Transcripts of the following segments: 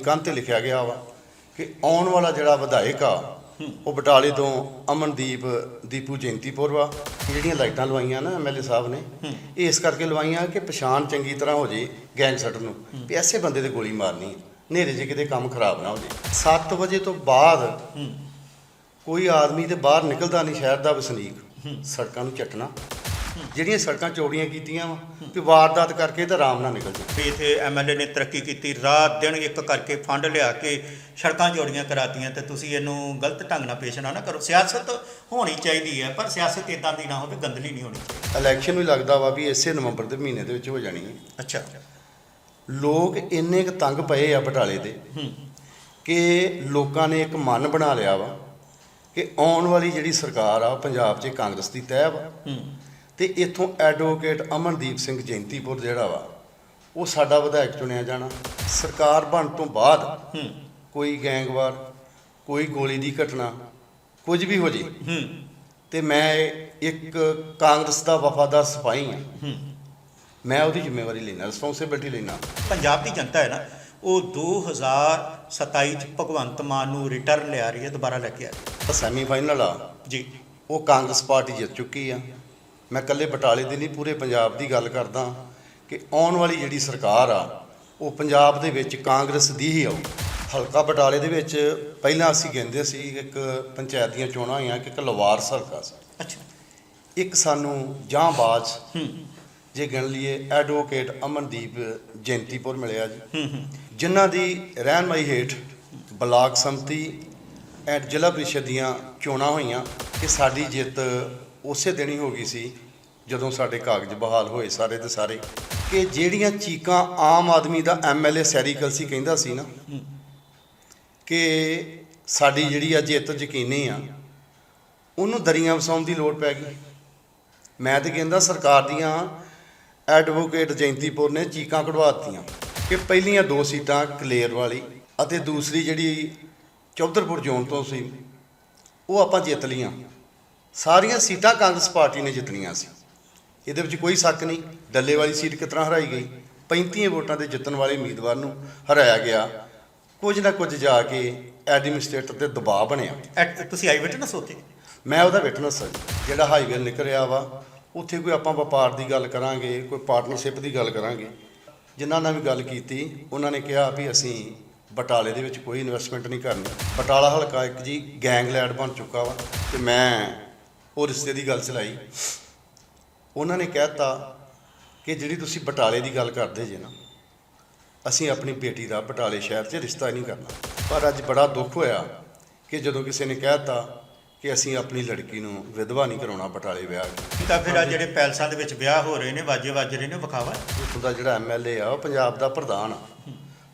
ਕੰਧ ਤੇ ਲਿਖਿਆ ਗਿਆ ਵਾ ਕਿ ਆਉਣ ਵਾਲਾ ਜਿਹੜਾ ਵਿਧਾਇਕ ਆ, ਉਹ ਬਟਾਲੇ ਤੋਂ ਅਮਨਦੀਪ ਦੀਪੂ ਜੈਂਤੀਪੁਰ ਵਾ, ਜਿਹੜੀਆਂ ਲਾਈਟਾਂ ਲਵਾਈਆਂ ਨਾ ਐਮਐਲਏ ਸਾਹਿਬ ਨੇ, ਇਹ ਇਸ ਕਰਕੇ ਲਵਾਈਆਂ ਕਿ ਪਛਾਣ ਚੰਗੀ ਤਰ੍ਹਾਂ ਹੋ ਜੇ ਗੈਂਗਸਟਰ ਨੂੰ, ਵੀ ਐਸੇ ਬੰਦੇ ਤੇ ਗੋਲੀ ਮਾਰਨੀ ਹੈ ਹਨੇਰੇ 'ਚ ਕਿਤੇ ਕੰਮ ਖਰਾਬ ਨਾ ਹੋ ਜੇ। 7 ਵਜੇ ਤੋਂ ਬਾਅਦ ਕੋਈ ਆਦਮੀ ਤੇ ਬਾਹਰ ਨਿਕਲਦਾ ਨਹੀਂ, ਸ਼ਹਿਰ ਦਾ ਵਸਨੀਕ, ਸੜਕਾਂ ਨੂੰ ਚੱਟਣਾ। ਜਿਹੜੀਆਂ ਸੜਕਾਂ ਚੌੜੀਆਂ ਕੀਤੀਆਂ ਵਾ ਕਿ ਵਾਰਦਾਤ ਕਰਕੇ ਤਾਂ ਆਰਾਮ ਨਾਲ ਨਿਕਲ ਜੇ ਵੀ ਇੱਥੇ ਐਮਐਲਏ ਨੇ ਤਰੱਕੀ ਕੀਤੀ ਰਾਤ ਦਿਨ ਇੱਕ ਕਰਕੇ ਫੰਡ ਲਿਆ ਕੇ ਸੜਕਾਂ ਜੋੜੀਆਂ ਕਰਾਤੀਆਂ ਤੇ ਤੁਸੀਂ ਇਹਨੂੰ ਗਲਤ ਢੰਗ ਨਾਲ ਪੇਸ਼ ਨਾ ਨਾ ਕਰੋ। ਸਿਆਸਤ ਹੋਣੀ ਚਾਹੀਦੀ ਹੈ ਪਰ ਸਿਆਸਤ ਇਦਾਂ ਦੀ ਨਾ ਹੋਵੇ ਗੰਦਲੀ ਨਹੀਂ ਹੋਣੀ ਚਾਹੀਦੀ। ਇਲੈਕਸ਼ਨ ਵੀ ਲੱਗਦਾ ਵਾ ਵੀ ਇਸੇ ਨਵੰਬਰ ਦੇ ਮਹੀਨੇ ਦੇ ਵਿੱਚ ਹੋ ਜਾਣੀ ਹੈ। ਅੱਛਾ। ਲੋਕ ਇੰਨੇ ਕੁ ਤੰਗ ਪਏ ਆ ਬਟਾਲੇ ਦੇ ਕਿ ਲੋਕਾਂ ਨੇ ਇੱਕ ਮਨ ਬਣਾ ਲਿਆ ਵਾ ਕਿ ਆਉਣ ਵਾਲੀ ਜਿਹੜੀ ਸਰਕਾਰ ਆ ਪੰਜਾਬ 'ਚ ਕਾਂਗਰਸ ਦੀ ਤੈਅ ਵਾ। ਤੇ ਇੱਥੋਂ ਐਡਵੋਕੇਟ ਅਮਨਦੀਪ ਸਿੰਘ ਜੈਂਤੀਪੁਰ ਜਿਹੜਾ ਵਾ ਉਹ ਸਾਡਾ ਵਿਧਾਇਕ ਚੁਣਿਆ ਜਾਣਾ। ਸਰਕਾਰ ਬਣ ਤੋਂ ਬਾਅਦ ਹੂੰ। ਕੋਈ ਗੈਂਗਵਾਰ ਕੋਈ ਗੋਲੀ ਦੀ ਘਟਨਾ ਕੁਝ ਵੀ ਹੋ ਜੇ। ਹੂੰ। ਤੇ ਮੈਂ ਇੱਕ ਕਾਂਗਰਸ ਦਾ ਵਫਾਦਾਰ ਸਿਪਾਹੀ ਹਾਂ। ਹੂੰ। ਮੈਂ ਉਹਦੀ ਜ਼ਿੰਮੇਵਾਰੀ ਲੈਣਾ ਰਿਸਪੌਂਸਿਬਿਲਟੀ ਲੈਣਾ ਪੰਜਾਬ ਦੀ ਜਨਤਾ ਹੈ ਨਾ ਉਹ 2027 ਚ ਭਗਵੰਤ ਮਾਨ ਨੂੰ ਰਿਟਰਨ ਲਿਆ ਰਹੀ ਹੈ ਦੁਬਾਰਾ ਲੈ ਕੇ ਆ ਰਹੀ ਹੈ। ਸੈਮੀਫਾਈਨਲ ਆ। ਜੀ। ਉਹ ਕਾਂਗਰਸ ਪਾਰਟੀ ਜਿੱਤ ਚੁੱਕੀ ਆ। ਮੈਂ ਇਕੱਲੇ ਬਟਾਲੇ ਦੀ ਨਹੀਂ ਪੂਰੇ ਪੰਜਾਬ ਦੀ ਗੱਲ ਕਰਦਾ ਕਿ ਆਉਣ ਵਾਲੀ ਜਿਹੜੀ ਸਰਕਾਰ ਆ ਉਹ ਪੰਜਾਬ ਦੇ ਵਿੱਚ ਕਾਂਗਰਸ ਦੀ ਹੀ ਆਊ ਹਲਕਾ ਬਟਾਲੇ ਦੇ ਵਿੱਚ ਪਹਿਲਾਂ ਅਸੀਂ ਕਹਿੰਦੇ ਸੀ ਇੱਕ ਪੰਚਾਇਤ ਦੀਆਂ ਚੋਣਾਂ ਹੋਈਆਂ ਕਿ ਇੱਕ ਲਵਾਰਸ ਹਲਕਾ ਸੀ। ਅੱਛਾ। ਇੱਕ ਸਾਨੂੰ ਜਾਂਬਾਜ਼ ਹੂੰ। ਜੇ ਗਿਣ ਲਈਏ ਐਡਵੋਕੇਟ ਅਮਨਦੀਪ ਜੈਂਤੀਪੁਰ ਮਿਲਿਆ ਜੀ। ਜਿਨ੍ਹਾਂ ਦੀ ਰਹਿਨਮਾਈ ਹੇਠ ਬਲਾਕ ਸੰਮਤੀ ਐਂਡ ਜ਼ਿਲ੍ਹਾ ਪ੍ਰੀਸ਼ਦ ਦੀਆਂ ਚੋਣਾਂ ਹੋਈਆਂ ਕਿ ਸਾਡੀ ਜਿੱਤ ਉਸੇ ਦਿਨ ਹੀ ਹੋ ਗਈ ਸੀ ਜਦੋਂ ਸਾਡੇ ਕਾਗਜ਼ ਬਹਾਲ ਹੋਏ ਸਾਰੇ ਦੇ ਸਾਰੇ ਕਿ ਜਿਹੜੀਆਂ ਚੀਕਾਂ ਆਮ ਆਦਮੀ ਦਾ ਐਮਐਲਏ ਸੈਰੀਕਲ ਸੀ ਕਹਿੰਦਾ ਸੀ ਨਾ, ਕਿ ਸਾਡੀ ਜਿਹੜੀ ਆ ਜਿੱਤ ਯਕੀਨੀ ਆ, ਉਹਨੂੰ ਦਰੀਆਂ ਵਸਾਉਣ ਦੀ ਲੋੜ ਪੈ ਗਈ। ਮੈਂ ਤੇ ਕਹਿੰਦਾ ਸਰਕਾਰ ਦੀਆਂ ਐਡਵੋਕੇਟ ਜੈਂਤੀਪੁਰ ਨੇ ਚੀਕਾਂ ਕਢਵਾ ਦਿੱਤੀਆਂ ਕਿ ਪਹਿਲੀਆਂ ਦੋ ਸੀਟਾਂ ਕਲੇਰ ਵਾਲੀ ਅਤੇ ਦੂਸਰੀ ਜਿਹੜੀ ਚੌਧਰਪੁਰ ਜ਼ੋਨ ਤੋਂ ਸੀ, ਉਹ ਆਪਾਂ ਜਿੱਤ ਲੀਆਂ ਸਾਰੀਆਂ ਸੀਟਾਂ ਕਾਂਗਰਸ ਪਾਰਟੀ ਨੇ ਜਿੱਤਣੀਆਂ ਸੀ। ਇਹਦੇ ਵਿੱਚ ਕੋਈ ਸ਼ੱਕ ਨਹੀਂ ਡੱਲੇ ਵਾਲੀ ਸੀਟ ਤਰ੍ਹਾਂ ਹਰਾਈ ਗਈ। 35 ਵੋਟਾਂ ਦੇ ਜਿੱਤਣ ਵਾਲੇ ਉਮੀਦਵਾਰ ਨੂੰ ਹਰਾਇਆ ਗਿਆ। ਕੁਝ ਨਾ ਕੁਝ ਜਾ ਕੇ ਐਡਮਿਨਿਸਟ੍ਰੇਟਰ ਤੇ ਦਬਾਅ ਬਣਿਆ। ਐ- ਤੁਸੀਂ ਆਈ ਵਿਟਨੈਸ ਉੱਥੇ ਮੈਂ ਉਹਦਾ ਵਿਟਨੈਸ ਹਾਂ। ਜਿਹੜਾ ਹਾਈਵੇ ਨਿਕਲ ਰਿਹਾ ਵਾ ਉੱਥੇ ਕੋਈ ਆਪਾਂ ਵਪਾਰ ਦੀ ਗੱਲ ਕਰਾਂਗੇ ਕੋਈ ਪਾਰਟਨਰਸ਼ਿਪ ਦੀ ਗੱਲ ਕਰਾਂਗੇ। ਜਿਨ੍ਹਾਂ ਨਾਲ ਵੀ ਗੱਲ ਕੀਤੀ ਉਹਨਾਂ ਨੇ ਕਿਹਾ ਵੀ ਅਸੀਂ ਬਟਾਲੇ ਦੇ ਵਿੱਚ ਕੋਈ ਇਨਵੈਸਟਮੈਂਟ ਨਹੀਂ ਕਰਨੀ। ਬਟਾਲਾ ਹਲਕਾ ਇੱਕ ਜੀ ਗੈਂਗਲੈਂਡ ਬਣ ਚੁੱਕਾ ਵਾ ਤੇ ਮੈਂ ਉਹ ਰਿਸ਼ਤੇ ਦੀ ਗੱਲ ਚਲਾਈ। ਉਹਨਾਂ ਨੇ ਕਹਿਤਾ ਕਿ ਜਿਹੜੀ ਤੁਸੀਂ ਬਟਾਲੇ ਦੀ ਗੱਲ ਕਰਦੇ ਜੇ ਨਾ ਅਸੀਂ ਆਪਣੀ ਬੇਟੀ ਦਾ ਬਟਾਲੇ ਸ਼ਹਿਰ 'ਚ ਰਿਸ਼ਤਾ ਨਹੀਂ ਕਰਨਾ। ਪਰ ਅੱਜ ਬੜਾ ਦੁੱਖ ਹੋਇਆ ਕਿ ਜਦੋਂ ਕਿਸੇ ਨੇ ਕਹਿਤਾ ਕਿ ਅਸੀਂ ਆਪਣੀ ਲੜਕੀ ਨੂੰ ਵਿਧਵਾ ਨਹੀਂ ਕਰਾਉਣਾ ਬਟਾਲੇ ਵਿਆਹ ਤਾਂ ਫਿਰ ਆ ਜਿਹੜੇ ਪੈਲਸਾਂ ਦੇ ਵਿੱਚ ਵਿਆਹ ਹੋ ਰਹੇ ਨੇ ਵਾਜੇ ਵੱਜ ਰਹੇ ਨੇ ਵਿਖਾਵਾ? ਉੱਥੋਂ ਦਾ ਜਿਹੜਾ ਐਮਐਲਏ ਆ ਉਹ ਪੰਜਾਬ ਦਾ ਪ੍ਰਧਾਨ ਆ।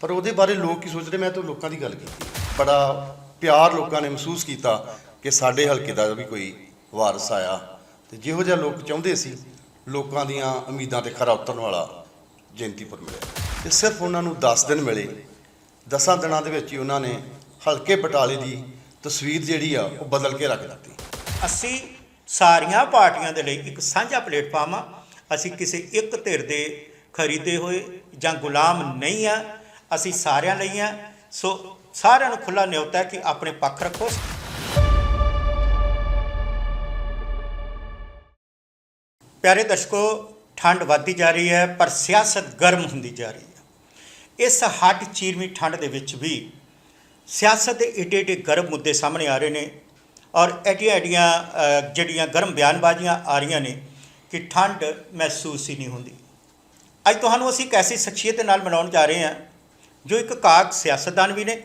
ਪਰ ਉਹਦੇ ਬਾਰੇ ਲੋਕ ਕੀ ਸੋਚਦੇ? ਮੈਂ ਤਾਂ ਲੋਕਾਂ ਦੀ ਗੱਲ ਕੀਤੀ। ਬੜਾ ਪਿਆਰ ਲੋਕਾਂ ਨੇ ਮਹਿਸੂਸ ਕੀਤਾ ਕਿ ਸਾਡੇ ਹਲਕੇ ਦਾ ਵੀ ਕੋਈ ਵਾਰਸ ਆਇਆ। ਤੇ ਜਿਹੋ ਜਿਹਾ ਲੋਕ ਚਾਹੁੰਦੇ ਸੀ, ਲੋਕਾਂ ਦੀਆਂ ਉਮੀਦਾਂ ਤੇ ਖਰਾ ਉਤਰਨ ਵਾਲਾ ਜੈਂਤੀਪੁਰ ਮਿਲਿਆ। ਤੇ ਸਿਰਫ ਉਹਨਾਂ ਨੂੰ 10 ਦਿਨ ਮਿਲੇ। 10 ਦਿਨਾਂ ਦੇ ਵਿੱਚ ਹੀ ਉਹਨਾਂ ਨੇ ਹਲਕੇ ਬਟਾਲੇ ਦੀ ਤਸਵੀਰ ਜਿਹੜੀ ਆ, ਉਹ ਬਦਲ ਕੇ ਰੱਖ ਦਿੱਤੀ। ਅਸੀਂ ਸਾਰੀਆਂ ਪਾਰਟੀਆਂ ਦੇ ਲਈ ਇੱਕ ਸਾਂਝਾ ਪਲੇਟਫਾਰਮ ਆ। ਅਸੀਂ ਕਿਸੇ ਇੱਕ ਧਿਰ ਦੇ ਖਰੀਦੇ ਹੋਏ ਜਾਂ ਗੁਲਾਮ ਨਹੀਂ ਆ। ਅਸੀਂ ਸਾਰਿਆਂ ਲਈ ਆ। ਸੋ ਸਾਰਿਆਂ ਨੂੰ ਖੁੱਲਾ ਨਿਯੁਕਤ ਕਿ ਆਪਣੇ ਪੱਖ ਰੱਖੋ। ਪਿਆਰੇ ਦਰਸ਼ਕੋ, ਠੰਡ ਵੱਧਦੀ ਜਾ ਰਹੀ ਹੈ, ਪਰ ਸਿਆਸਤ ਗਰਮ ਹੁੰਦੀ ਜਾ ਰਹੀ ਹੈ। ਇਸ ਹੱਟ ਚੀਰਵੀਂ ਠੰਡ ਦੇ ਵਿੱਚ ਵੀ ਸਿਆਸਤ ਦੇ ਏਡੇ ਏਡੇ ਗਰਮ ਮੁੱਦੇ ਸਾਹਮਣੇ ਆ ਰਹੇ ਨੇ ਔਰ ਐਡੀਆਂ ਐਡੀਆਂ ਜਿਹੜੀਆਂ ਗਰਮ ਬਿਆਨਬਾਜ਼ੀਆਂ ਆ ਰਹੀਆਂ ਨੇ ਕਿ ਠੰਡ ਮਹਿਸੂਸ ਹੀ ਨਹੀਂ ਹੁੰਦੀ। ਅੱਜ ਤੁਹਾਨੂੰ ਅਸੀਂ ਇੱਕ ਐਸੀ ਸ਼ਖਸੀਅਤ ਦੇ ਨਾਲ ਮਿਲਾਉਣ ਜਾ ਰਹੇ ਹਾਂ, ਜੋ ਇੱਕ ਕਾਕ ਸਿਆਸਤਦਾਨ ਵੀ ਨੇ,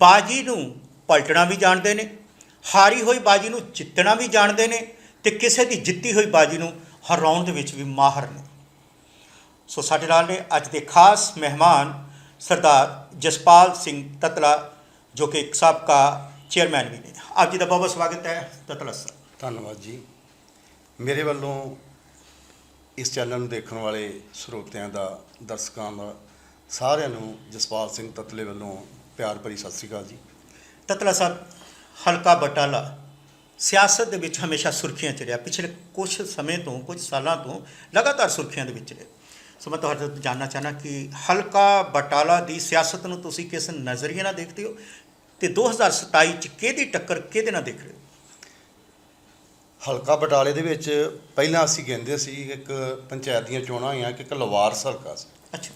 ਬਾਜੀ ਨੂੰ ਪਲਟਣਾ ਵੀ ਜਾਣਦੇ ਨੇ, ਹਾਰੀ ਹੋਈ ਬਾਜੀ ਨੂੰ ਜਿੱਤਣਾ ਵੀ ਜਾਣਦੇ ਨੇ ਤੇ ਕਿਸੇ ਦੀ ਜਿੱਤੀ ਹੋਈ ਬਾਜੀ ਨੂੰ ਹਰਾਉਣ ਦੇ ਵਿੱਚ ਵੀ ਮਾਹਰ ਨੇ। ਸੋ ਸਾਡੇ ਨਾਲ ਨੇ ਅੱਜ ਦੇ ਖਾਸ ਮਹਿਮਾਨ ਸਰਦਾਰ ਜਸਪਾਲ ਸਿੰਘ ਤਤਲਾ ਜੋ ਕਿ ਇੱਕ ਸਾਬਕਾ ਚੇਅਰਮੈਨ ਵੀ ਨੇ। ਆਪ ਜੀ ਦਾ ਬਹੁਤ ਬਹੁਤ ਸਵਾਗਤ ਹੈ ਤਤਲਾ ਸਰ। ਧੰਨਵਾਦ ਜੀ। ਮੇਰੇ ਵੱਲੋਂ ਇਸ ਚੈਨਲ ਨੂੰ ਦੇਖਣ ਵਾਲੇ ਸਰੋਤਿਆਂ ਦਾ ਦਰਸ਼ਕਾਂ ਦਾ ਸਾਰਿਆਂ ਨੂੰ ਜਸਪਾਲ ਸਿੰਘ ਤਤਲੇ ਵੱਲੋਂ ਪਿਆਰ ਭਰੀ ਸਤਿ ਸ੍ਰੀ ਅਕਾਲ ਜੀ। ਤਤਲਾ ਸਾਹਿਬ ਹਲਕਾ ਬਟਾਲਾ। ਸਿਆਸਤ ਦੇ ਵਿੱਚ ਹਮੇਸ਼ਾ ਸੁਰਖੀਆਂ 'ਚ ਰਿਹਾ। ਪਿਛਲੇ ਕੁਝ ਸਮੇਂ ਤੋਂ ਕੁਝ ਸਾਲਾਂ ਤੋਂ ਲਗਾਤਾਰ ਸੁਰਖੀਆਂ ਦੇ ਵਿੱਚ ਰਿਹਾ। ਸੋ ਮੈਂ ਤੁਹਾਡੇ ਤੋਂ ਜਾਨਣਾ ਚਾਹਨਾ ਕਿ ਹਲਕਾ ਬਟਾਲਾ ਦੀ ਸਿਆਸਤ ਨੂੰ ਤੁਸੀਂ ਕਿਸ ਨਜ਼ਰੀਏ ਨਾਲ ਦੇਖਦੇ ਹੋ ਤੇ 2027 ਚ ਕਿਹਦੀ ਟੱਕਰ ਕਿਹਦੇ ਨਾਲ ਦੇਖ ਰਹੇ ਹੋ? ਹਲਕਾ ਬਟਾਲੇ ਦੇ ਵਿੱਚ ਪਹਿਲਾਂ ਅਸੀਂ ਕਹਿੰਦੇ ਸੀ ਇੱਕ ਪੰਚਾਇਤ ਦੀਆਂ ਚੋਣਾਂ ਹੋਈਆਂ ਕਿ ਇੱਕ ਲਵਾਰਸ ਹਲਕਾ ਸੀ। ਅੱਛਾ।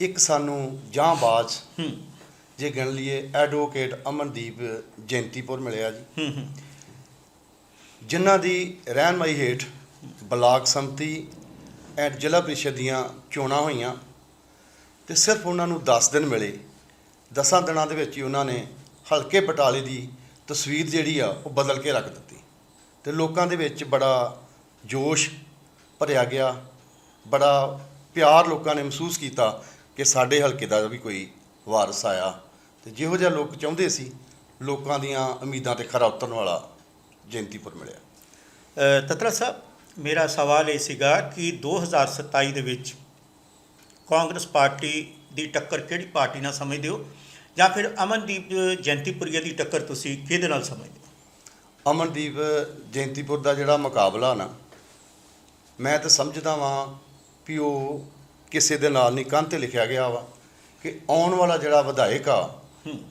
ਇੱਕ ਸਾਨੂੰ ਜਾਂਬਾਜ਼ ਹੂੰ। ਜੇ ਗਿਣ ਲਈਏ ਐਡਵੋਕੇਟ ਅਮਨਦੀਪ ਜੈਂਤੀਪੁਰ ਮਿਲਿਆ ਜੀ। ਹੂੰ ਹੂੰ। ਜਿਨ੍ਹਾਂ ਦੀ ਰਹਿਨਮਾਈ ਹੇਠ ਬਲਾਕ ਸੰਮਤੀ ਐਂਡ ਜ਼ਿਲ੍ਹਾ ਪ੍ਰੀਸ਼ਦ ਦੀਆਂ ਚੋਣਾਂ ਹੋਈਆਂ ਤੇ ਸਿਰਫ ਉਹਨਾਂ ਨੂੰ 10 ਦਿਨ ਮਿਲੇ। 10 ਦਿਨਾਂ ਦੇ ਵਿੱਚ ਹੀ ਉਹਨਾਂ ਨੇ ਹਲਕੇ ਬਟਾਲੇ ਦੀ ਤਸਵੀਰ ਜਿਹੜੀ ਆ, ਉਹ ਬਦਲ ਕੇ ਰੱਖ ਦਿੱਤੀ ਤੇ ਲੋਕਾਂ ਦੇ ਵਿੱਚ ਬੜਾ ਜੋਸ਼ ਭਰਿਆ ਗਿਆ, ਬੜਾ ਪਿਆਰ ਲੋਕਾਂ ਨੇ ਮਹਿਸੂਸ ਕੀਤਾ ਕਿ ਸਾਡੇ ਹਲਕੇ ਦਾ ਵੀ ਕੋਈ ਵਾਰਸ ਆਇਆ ਤੇ ਜਿਹੋ ਜਿਹਾ ਲੋਕ ਚਾਹੁੰਦੇ ਸੀ, ਲੋਕਾਂ ਦੀਆਂ ਉਮੀਦਾਂ ਤੇ ਖਰਾ ਉਤਰਨ ਵਾਲਾ ਜੈਂਤੀਪੁਰ ਮਿਲਿਆ। ਤਤਰਾ ਸਾਹਿਬ ਮੇਰਾ ਸਵਾਲ ਇਹ ਸੀਗਾ ਕਿ 2027 ਦੇ ਵਿੱਚ ਕਾਂਗਰਸ ਪਾਰਟੀ ਦੀ ਟੱਕਰ ਕਿਹੜੀ ਪਾਰਟੀ ਨਾਲ ਸਮਝਦੇ ਹੋ? ਜਾਂ ਫਿਰ ਅਮਨਦੀਪ ਜੈਂਤੀਪੁਰੀਆ ਦੀ ਟੱਕਰ ਤੁਸੀਂ ਕਿਹਦੇ ਨਾਲ ਸਮਝਦੇ ਹੋ? ਅਮਨਦੀਪ ਜੈਂਤੀਪੁਰ ਦਾ ਜਿਹੜਾ ਮੁਕਾਬਲਾ ਨਾ ਮੈਂ ਤਾਂ ਸਮਝਦਾ ਵਾਂ ਵੀ ਉਹ ਕਿਸੇ ਦੇ ਨਾਲ ਨਹੀਂ ਕੰਧ ਤੇ ਲਿਖਿਆ ਗਿਆ ਵਾ ਕਿ ਆਉਣ ਵਾਲਾ ਜਿਹੜਾ ਵਿਧਾਇਕ ਆ।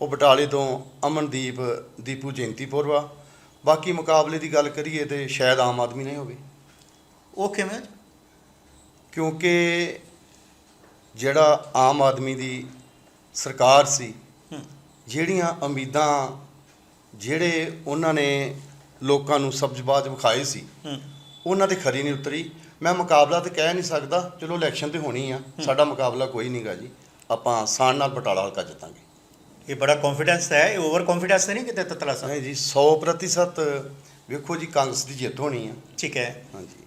ਉਹ ਬਟਾਲੇ ਤੋਂ ਅਮਨਦੀਪ ਦੀਪੂ ਜੈਂਤੀਪੁਰ ਵਾ। ਬਾਕੀ ਮੁਕਾਬਲੇ ਦੀ ਗੱਲ ਕਰੀਏ ਤੇ ਸ਼ਾਇਦ ਆਮ ਆਦਮੀ ਨਹੀਂ ਹੋਵੇ। ਉਹ ਕਿਵੇਂ? ਕਿਉਂਕਿ ਜਿਹੜਾ ਆਮ ਆਦਮੀ ਦੀ ਸਰਕਾਰ ਸੀ ਜਿਹੜੀਆਂ ਉਮੀਦਾਂ ਜਿਹੜੇ ਉਹਨਾਂ ਨੇ ਲੋਕਾਂ ਨੂੰ ਸਬਜ਼ਬਾਜ ਵਿਖਾਏ ਸੀ ਉਹਨਾਂ ਤੇ ਖਰੀ ਨਹੀਂ ਉਤਰੀ। ਮੈਂ ਮੁਕਾਬਲਾ ਤੇ ਕਹਿ ਨਹੀਂ ਸਕਦਾ। ਚਲੋ ਇਲੈਕਸ਼ਨ ਤੇ ਹੋਣੀ ਆ। ਸਾਡਾ ਮੁਕਾਬਲਾ ਕੋਈ ਨਹੀਂਗਾ ਜੀ। ਆਪਾਂ ਸਾਨ ਨਾਲ ਬਟਾਲਾ ਹਲਕਾ ਜਿੱਤਾਂਗੇ। ਇਹ ਬੜਾ ਕੌਨਫੀਡੈਂਸ ਹੈ ਇਹ ਓਵਰ ਕੌਨਫੀਡੈਂਸ ਨਹੀਂ ਕਿਤੇ ਤਤਲਾ ਸਾਹਿਬ ਨਹੀਂ ਜੀ 100% ਵੇਖੋ ਜੀ ਕਾਂਗਰਸ ਦੀ ਜਿੱਤ ਹੋਣੀ ਆ। ਠੀਕ ਹੈ। ਹਾਂਜੀ।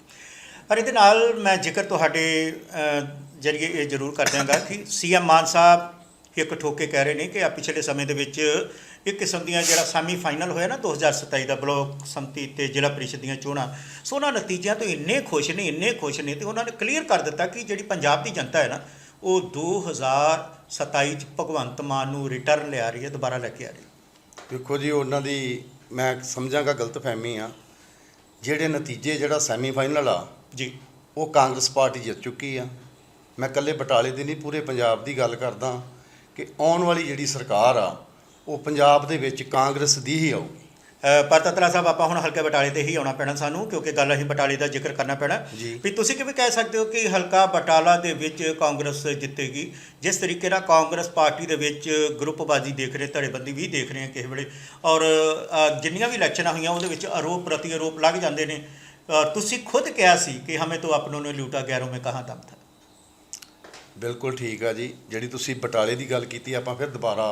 ਪਰ ਇਹਦੇ ਨਾਲ ਮੈਂ ਜ਼ਿਕਰ ਤੁਹਾਡੇ ਜਰੀਏ ਇਹ ਜ਼ਰੂਰ ਕਰ ਦਿਆਂਗਾ ਕਿ ਸੀਐਮ ਮਾਨ ਸਾਹਿਬ ਇੱਕ ਠੋਕੇ ਕਹਿ ਰਹੇ ਨੇ ਕਿ ਆ ਪਿਛਲੇ ਸਮੇਂ ਦੇ ਵਿੱਚ ਇੱਕ ਕਿਸਮ ਦੀਆਂ ਜਿਹੜਾ ਸੈਮੀ ਫਾਈਨਲ ਹੋਇਆ ਨਾ 2027 ਦਾ ਬਲਾਕ ਸੰਮਤੀ ਤੇ ਜ਼ਿਲ੍ਹਾ ਪ੍ਰੀਸ਼ਦ ਦੀਆਂ ਚੋਣਾਂ ਸੋ ਉਹਨਾਂ ਨਤੀਜਿਆਂ ਤੋਂ ਇੰਨੇ ਖੁਸ਼ ਨੇ ਇੰਨੇ ਖੁਸ਼ ਨੇ ਤੇ ਉਹਨਾਂ ਨੇ ਕਲੀਅਰ ਕਰ ਦਿੱਤਾ ਕਿ ਜਿਹੜੀ ਪੰਜਾਬ ਦੀ ਜਨਤਾ ਹੈ ਨਾ ਉਹ 2027 ਚ ਭਗਵੰਤ ਮਾਨ ਨੂੰ ਰਿਟਰਨ ਲਿਆ ਰਹੀ ਹੈ ਦੁਬਾਰਾ ਲੈ ਕੇ ਆ ਰਹੀ ਹੈ। ਵੇਖੋ ਜੀ ਉਹਨਾਂ ਦੀ ਮੈਂ ਸਮਝਾਂਗਾ ਗਲਤਫਹਿਮੀ ਆ। ਜਿਹੜੇ ਨਤੀਜੇ ਜਿਹੜਾ ਸੈਮੀਫਾਈਨਲ ਆ ਜੀ। ਉਹ ਕਾਂਗਰਸ ਪਾਰਟੀ ਜਿੱਤ ਚੁੱਕੀ ਆ। ਮੈਂ ਇਕੱਲੇ ਬਟਾਲੇ ਦੀ ਨਹੀਂ ਪੂਰੇ ਪੰਜਾਬ ਦੀ ਗੱਲ ਕਰਦਾ ਕਿ ਆਉਣ ਵਾਲੀ ਜਿਹੜੀ ਸਰਕਾਰ ਆ ਉਹ ਪੰਜਾਬ ਦੇ ਵਿੱਚ ਕਾਂਗਰਸ ਦੀ ਹੀ ਆਊਗੀ। ਪਰ ਤਤਲਾ ਸਾਹਿਬ ਆਪਾਂ ਹੁਣ ਹਲਕਾ ਬਟਾਲੇ ਤੇ ਹੀ ਆਉਣਾ ਪੈਣਾ ਸਾਨੂੰ ਕਿਉਂਕਿ ਗੱਲ ਅਸੀਂ ਬਟਾਲੇ ਦਾ ਜ਼ਿਕਰ ਕਰਨਾ ਪੈਣਾ। ਵੀ ਤੁਸੀਂ ਕਿਵੇਂ ਕਹਿ ਸਕਦੇ ਹੋ ਕਿ ਹਲਕਾ ਬਟਾਲਾ ਦੇ ਵਿੱਚ ਕਾਂਗਰਸ ਜਿੱਤੇਗੀ? ਜਿਸ ਤਰੀਕੇ ਨਾਲ ਕਾਂਗਰਸ ਪਾਰਟੀ ਦੇ ਵਿੱਚ ਗਰੁੱਪਬਾਜ਼ੀ ਦੇਖ ਰਹੇ ਧੜੇਬੰਦੀ ਵੀ ਦੇਖ ਰਹੇ ਹਾਂ ਕਿਸੇ ਵੇਲੇ। ਔਰ ਜਿੰਨੀਆਂ ਵੀ ਇਲੈਕਸ਼ਨਾਂ ਹੋਈਆਂ ਉਹਦੇ ਵਿੱਚ ਆਰੋਪ ਪ੍ਰਤੀ ਆਰੋਪ ਲੱਗ ਜਾਂਦੇ ਨੇ। ਤੁਸੀਂ ਖੁਦ ਕਿਹਾ ਸੀ ਕਿ ਹਮੇ ਤੋਂ ਆਪਨੋਂ ਨੇ ਲੂਟਾ ਗੈਰੋਂ ਮੈਂ ਕਹਾਂ ਦਮ ਥਾ? ਬਿਲਕੁਲ ਠੀਕ ਆ ਜੀ। ਜਿਹੜੀ ਤੁਸੀਂ ਬਟਾਲੇ ਦੀ ਗੱਲ ਕੀਤੀ ਆਪਾਂ ਫਿਰ ਦੁਬਾਰਾ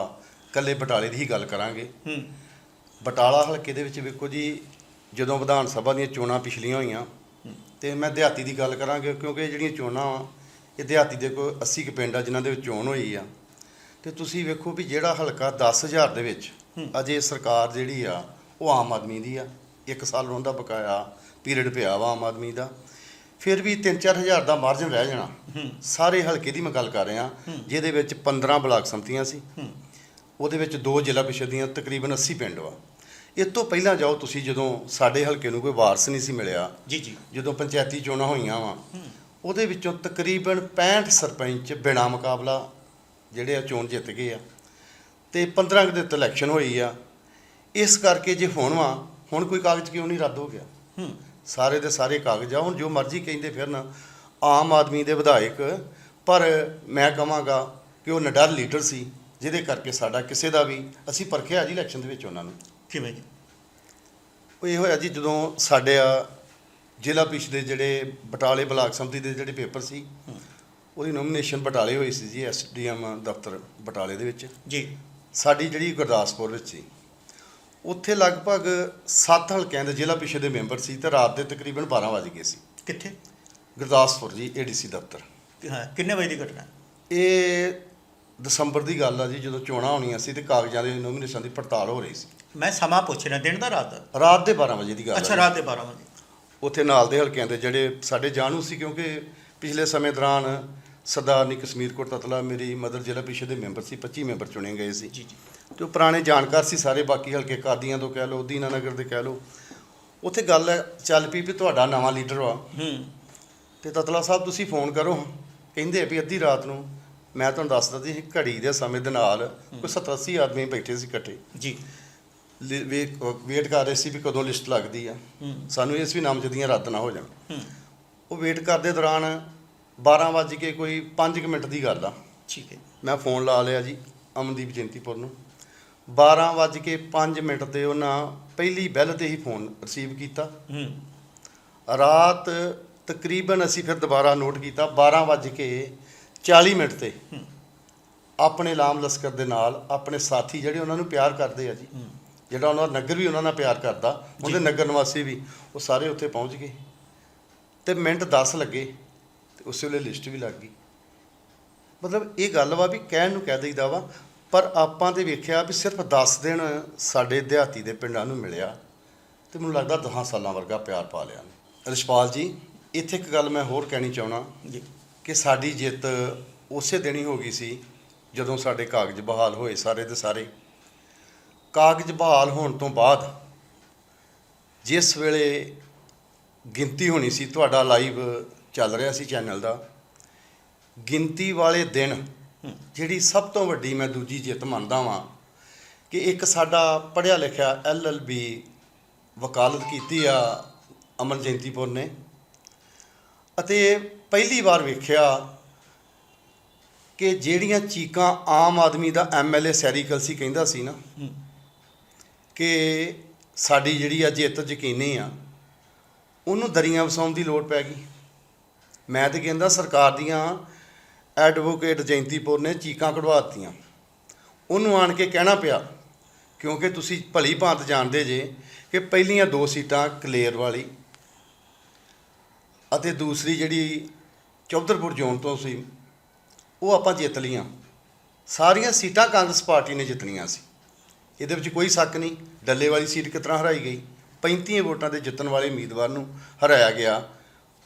ਇਕੱਲੇ ਬਟਾਲੇ ਦੀ ਹੀ ਗੱਲ ਕਰਾਂਗੇ। ਹੂੰ। ਬਟਾਲਾ ਹਲਕੇ ਦੇ ਵਿੱਚ ਵੇਖੋ ਜੀ ਜਦੋਂ ਵਿਧਾਨ ਸਭਾ ਦੀਆਂ ਚੋਣਾਂ ਪਿਛਲੀਆਂ ਹੋਈਆਂ ਤੇ ਮੈਂ ਦਿਹਾਤੀ ਦੀ ਗੱਲ ਕਰਾਂਗੇ ਕਿਉਂਕਿ ਜਿਹੜੀਆਂ ਚੋਣਾਂ ਵਾ ਇਹ ਦਿਹਾਤੀ ਦੇ ਕੋਈ 80 ਕੁ ਪਿੰਡ ਆ ਜਿਨ੍ਹਾਂ ਦੇ ਵਿੱਚ ਚੋਣ ਹੋਈ ਆ। ਤੇ ਤੁਸੀਂ ਵੇਖੋ ਵੀ ਜਿਹੜਾ ਹਲਕਾ 10000 ਦੇ ਵਿੱਚ। ਅਜੇ ਸਰਕਾਰ ਜਿਹੜੀ ਆ ਉਹ ਆਮ ਆਦਮੀ ਦੀ ਆ। ਇੱਕ ਸਾਲ ਉਹਨਾਂ ਦਾ ਬਕਾਇਆ ਪੀਰੀਅਡ ਪਿਆ ਵਾ ਆਮ ਆਦਮੀ ਦਾ। ਫਿਰ ਵੀ 3-4000 ਦਾ ਮਾਰਜਨ ਰਹਿ ਜਾਣਾ। ਸਾਰੇ ਹਲਕੇ ਦੀ ਮੈਂ ਗੱਲ ਕਰ ਰਿਹਾ। ਜਿਹਦੇ ਵਿੱਚ 15 ਬਲਾਕ ਸੰਮਤੀਆਂ ਸੀ। ਉਹਦੇ ਵਿੱਚ ਦੋ ਜ਼ਿਲ੍ਹਾ ਪ੍ਰੀਸ਼ਦ ਦੀਆਂ ਤਕਰੀਬਨ 80 ਪਿੰਡ ਵਾ। ਇਹ ਤੋਂ ਪਹਿਲਾਂ ਜਾਓ ਤੁਸੀਂ ਜਦੋਂ ਸਾਡੇ ਹਲਕੇ ਨੂੰ ਕੋਈ ਵਾਰਸ ਨਹੀਂ ਸੀ ਮਿਲਿਆ ਜੀ ਜੀ। ਜਦੋਂ ਪੰਚਾਇਤੀ ਚੋਣਾਂ ਹੋਈਆਂ ਵਾ ਉਹਦੇ ਵਿੱਚੋਂ ਤਕਰੀਬਨ 65 ਸਰਪੰਚ ਬਿਨਾਂ ਮੁਕਾਬਲਾ ਜਿਹੜੇ ਆ ਚੋਣ ਜਿੱਤ ਗਏ ਆ। ਤੇ 15 ਕੁ ਦੇ ਉੱਤੇ ਇਲੈਕਸ਼ਨ ਹੋਈ ਆ। ਇਸ ਕਰਕੇ ਜੇ ਹੁਣ ਵਾ ਹੁਣ ਕੋਈ ਕਾਗਜ਼ ਕਿਉਂ ਨਹੀਂ ਰੱਦ ਹੋ ਗਿਆ? ਹੂੰ। ਸਾਰੇ ਦੇ ਸਾਰੇ ਕਾਗਜ਼ ਆ ਹੁਣ ਜੋ ਮਰਜ਼ੀ ਕਹਿੰਦੇ ਫਿਰਨ ਆਮ ਆਦਮੀ ਦੇ ਵਿਧਾਇਕ ਪਰ ਮੈਂ ਕਹਾਂਗਾ ਕਿ ਉਹ ਨਡਰ ਲੀਡਰ ਸੀ ਜਿਹਦੇ ਕਰਕੇ ਸਾਡਾ ਕਿਸੇ ਦਾ ਵੀ ਅਸੀਂ ਪਰਖਿਆ ਜੀ ਇਲੈਕਸ਼ਨ ਦੇ ਵਿੱਚ ਉਹਨਾਂ ਨੂੰ। ਕਿਵੇਂ ਜੀ? ਉਹ ਇਹ ਹੋਇਆ ਜੀ ਜਦੋਂ ਸਾਡੇ ਆ ਜ਼ਿਲ੍ਹਾ ਦੇ ਜਿਹੜੇ ਬਟਾਲੇ ਬਲਾਕ ਸੰਮਤੀ ਦੇ ਜਿਹੜੇ ਪੇਪਰ ਸੀ। ਉਹਦੀ ਨੋਮੀਨੇਸ਼ਨ ਬਟਾਲੇ ਹੋਈ ਸੀ ਜੀ ਐਸਡੀਐਮ ਦਫ਼ਤਰ ਬਟਾਲੇ ਦੇ ਵਿੱਚ। ਜੀ। ਸਾਡੀ ਜਿਹੜੀ ਗੁਰਦਾਸਪੁਰ ਵਿੱਚ ਸੀ ਉੱਥੇ ਲਗਭਗ 7 ਹਲਕਿਆਂ ਦੇ ਜ਼ਿਲ੍ਹਾ ਪ੍ਰੀਸ਼ਦ ਦੇ ਮੈਂਬਰ ਸੀ ਤੇ ਰਾਤ ਦੇ ਤਕਰੀਬਨ 12 ਵਜ ਗਏ ਸੀ। ਕਿੱਥੇ? ਗੁਰਦਾਸਪੁਰ ਜੀ ਏਡੀਸੀ ਦਫ਼ਤਰ। ਹਾਂ ਕਿੰਨੇ ਵਜੇ ਦੀ ਘਟਨਾ? ਇਹ ਦਸੰਬਰ ਦੀ ਗੱਲ ਆ ਜੀ ਜਦੋਂ ਚੋਣਾਂ ਹੋਣੀਆਂ ਸੀ ਤੇ ਕਾਗਜ਼ਾਂ ਦੇ ਨੋਮੀਨੇਸ਼ਨ ਦੀ ਪੜਤਾਲ ਹੋ ਰਹੀ ਸੀ। ਮੈਂ ਸਮਾਂ ਪੁੱਛ ਰਿਹਾ ਦਿਨ ਦਾ ਰਾਤ ਦਾ? ਰਾਤ ਦੇ 12 ਵਜੇ ਦੀ ਗੱਲ ਆ ਅੱਛਾ। ਰਾਤ ਦੇ 12 ਵਜੇ। ਉੱਥੇ ਨਾਲ ਦੇ ਹਲਕਿਆਂ ਦੇ ਜਿਹੜੇ ਸਾਡੇ ਜਾਣੂ ਸੀ ਕਿਉਂਕਿ ਪਿਛਲੇ ਸਮੇਂ ਦੌਰਾਨ ਸਰਦਾਰਨੀ ਕਸ਼ਮੀਰ ਕੋਟ ਤਤਲਾ ਮੇਰੀ ਮਦਰ ਜ਼ਿਲ੍ਹਾ ਪ੍ਰੀਸ਼ਦ ਦੇ ਮੈਂਬਰ ਸੀ 25 ਮੈਂਬਰ ਚੁਣੇ ਗਏ ਸੀ। ਜੀ ਜੀ। ਤੇ ਉਹ ਪੁਰਾਣੇ ਜਾਣਕਾਰ ਸੀ ਸਾਰੇ ਬਾਕੀ ਹਲਕੇ ਕਾਦੀਆਂ ਤੋਂ ਕਹਿ ਲਓ ਦੀਨਾਨਗਰ ਦੇ ਕਹਿ ਲਓ। ਉੱਥੇ ਗੱਲ ਚੱਲ ਪਈ ਵੀ ਤੁਹਾਡਾ ਨਵਾਂ ਲੀਡਰ ਵਾ। ਹੂੰ। ਤੇ ਤਤਲਾ ਸਾਹਿਬ ਤੁਸੀਂ ਫੋਨ ਕਰੋ। ਕਹਿੰਦੇ ਆ ਵੀ ਅੱਧੀ ਰਾਤ ਨੂੰ ਮੈਂ ਤੁਹਾਨੂੰ ਦੱਸਦਾ ਸੀ ਘੜੀ ਦੇ ਸਮੇਂ ਦੇ ਨਾਲ ਕੋਈ 70 80 ਆਦਮੀ ਬੈਠੇ ਸੀ ਇਕੱਠੇ। ਜੀ। ਵੇਟ ਕਰ ਰਹੇ ਸੀ ਵੀ ਕਦੋਂ ਲਿਸਟ ਲੱਗਦੀ ਆ। ਸਾਨੂੰ ਇਸ ਵੀ ਨਾਮਜ਼ਦਗੀਆਂ ਰੱਦ ਨਾ ਹੋ ਜਾਣ। ਉਹ ਵੇਟ ਕਰਦੇ ਦੌਰਾਨ 12 ਵੱਜ ਕੇ ਕੋਈ 5 ਮਿੰਟ ਦੀ ਗੱਲ ਆ। ਠੀਕ ਹੈ। ਮੈਂ ਫੋਨ ਲਾ ਲਿਆ ਜੀ ਅਮਨਦੀਪ ਜੈਂਤੀਪੁਰ ਨੂੰ। 12 ਵੱਜ ਕੇ 5 ਮਿੰਟ ਤੇ ਉਹਨਾਂ ਪਹਿਲੀ ਬੈਲ ਤੇ ਹੀ ਫੋਨ ਰਿਸੀਵ ਕੀਤਾ। ਹੂੰ। ਰਾਤ ਤਕਰੀਬਨ ਅਸੀਂ ਫਿਰ ਦੁਬਾਰਾ ਨੋਟ ਕੀਤਾ 12 ਵੱਜ ਕੇ 40 ਮਿੰਟ ਤੇ। ਆਪਣੇ ਲਾਮ ਲਸ਼ਕਰ ਦੇ ਨਾਲ ਆਪਣੇ ਸਾਥੀ ਜਿਹੜੇ ਉਹਨਾਂ ਨੂੰ ਪਿਆਰ ਕਰਦੇ ਆ ਜੀ ਜਿਹੜਾ ਉਹਨਾਂ ਦਾ ਨਗਰ ਵੀ ਉਹਨਾਂ ਨਾਲ ਪਿਆਰ ਕਰਦਾ ਉਹਦੇ। ਨਗਰ ਨਿਵਾਸੀ ਵੀ ਉਹ ਸਾਰੇ ਉੱਥੇ ਪਹੁੰਚ ਗਏ। ਤੇ ਮਿੰਟ 10 ਲੱਗੇ ਤੇ ਉਸੇ ਵੇਲੇ ਲਿਸਟ ਵੀ ਲੱਗ ਗਈ। ਮਤਲਬ ਇਹ ਗੱਲ ਵਾ ਵੀ ਕਹਿਣ ਨੂੰ ਕਹਿ ਦਈਦਾ ਵਾ ਪਰ ਆਪਾਂ ਤੇ ਵੇਖਿਆ ਵੀ ਸਿਰਫ 10 ਦਿਨ ਸਾਡੇ ਦਿਹਾਤੀ ਦੇ ਪਿੰਡਾਂ ਨੂੰ ਮਿਲਿਆ ਤੇ ਮੈਨੂੰ ਲੱਗਦਾ 10 ਸਾਲਾਂ ਵਰਗਾ ਪਿਆਰ ਪਾ ਲਿਆ ਰਿਸ਼ਪਾਲ ਜੀ ਇੱਥੇ ਇੱਕ ਗੱਲ ਮੈਂ ਹੋਰ ਕਹਿਣੀ ਚਾਹਣਾ ਜੀ। ਕਿ ਸਾਡੀ ਜਿੱਤ ਉਸੇ ਦਿਨ ਹੀ ਹੋ ਗਈ ਸੀ, ਜਦੋਂ ਸਾਡੇ ਕਾਗਜ਼ ਬਹਾਲ ਹੋਏ ਸਾਰੇ ਦੇ ਸਾਰੇ। ਕਾਗਜ਼ ਬਹਾਲ ਹੋਣ ਤੋਂ ਬਾਅਦ ਜਿਸ ਵੇਲੇ ਗਿਣਤੀ ਹੋਣੀ ਸੀ, ਤੁਹਾਡਾ ਲਾਈਵ ਚੱਲ ਰਿਹਾ ਸੀ ਚੈਨਲ ਦਾ, ਗਿਣਤੀ ਵਾਲੇ ਦਿਨ ਜਿਹੜੀ ਸਭ ਤੋਂ ਵੱਡੀ ਮੈਂ ਦੂਜੀ ਜਿੱਤ ਮੰਨਦਾ ਵਾਂ ਕਿ ਇੱਕ ਸਾਡਾ ਪੜ੍ਹਿਆ ਲਿਖਿਆ ਐਲਐਲਬੀ ਵਕਾਲਤ ਕੀਤੀ ਆ ਅਮਨ ਜੈਂਤੀਪੁਰ ਨੇ। ਅਤੇ ਪਹਿਲੀ ਵਾਰ ਵੇਖਿਆ ਕਿ ਜਿਹੜੀਆਂ ਚੀਕਾਂ ਆਮ ਆਦਮੀ ਦਾ ਐਮਐਲਏ ਸੈਰੀਕਲ ਸੀ ਕਹਿੰਦਾ ਸੀ ਨਾ ਕਿ ਸਾਡੀ ਜਿਹੜੀ ਆ ਜਿੱਤ ਯਕੀਨੀ ਆ ਉਹਨੂੰ ਦਰੀਆਂ ਵਸਾਉਣ ਦੀ ਲੋੜ ਪੈ ਗਈ। ਮੈਂ ਤੇ ਕਹਿੰਦਾ ਸਰਕਾਰ ਦੀਆਂ ਐਡਵੋਕੇਟ ਜੈਂਤੀਪੁਰ ਨੇ ਚੀਕਾਂ ਕਢਵਾ ਦਿੱਤੀਆਂ। ਉਹਨੂੰ ਆਣ ਕੇ ਕਹਿਣਾ ਪਿਆ ਕਿਉਂਕਿ ਤੁਸੀਂ ਭਲੀ ਭਾਂਤ ਜਾਣਦੇ ਜੇ ਕਿ ਪਹਿਲੀਆਂ ਦੋ ਸੀਟਾਂ ਕਲੇਰ ਵਾਲੀ ਅਤੇ ਦੂਸਰੀ ਜਿਹੜੀ ਚੌਧਰਪੁਰ ਜ਼ੋਨ ਤੋਂ ਸੀ। ਉਹ ਆਪਾਂ ਜਿੱਤ ਲੀਆਂ ਸਾਰੀਆਂ ਸੀਟਾਂ ਕਾਂਗਰਸ ਪਾਰਟੀ ਨੇ ਜਿੱਤਣੀਆਂ ਸੀ। ਇਹਦੇ ਵਿੱਚ ਕੋਈ ਸ਼ੱਕ ਨਹੀਂ ਡੱਲੇ ਵਾਲੀ ਸੀਟ ਤਰ੍ਹਾਂ ਹਰਾਈ ਗਈ? 35 ਵੋਟਾਂ ਦੇ ਜਿੱਤਣ ਵਾਲੇ ਉਮੀਦਵਾਰ ਨੂੰ ਹਰਾਇਆ ਗਿਆ।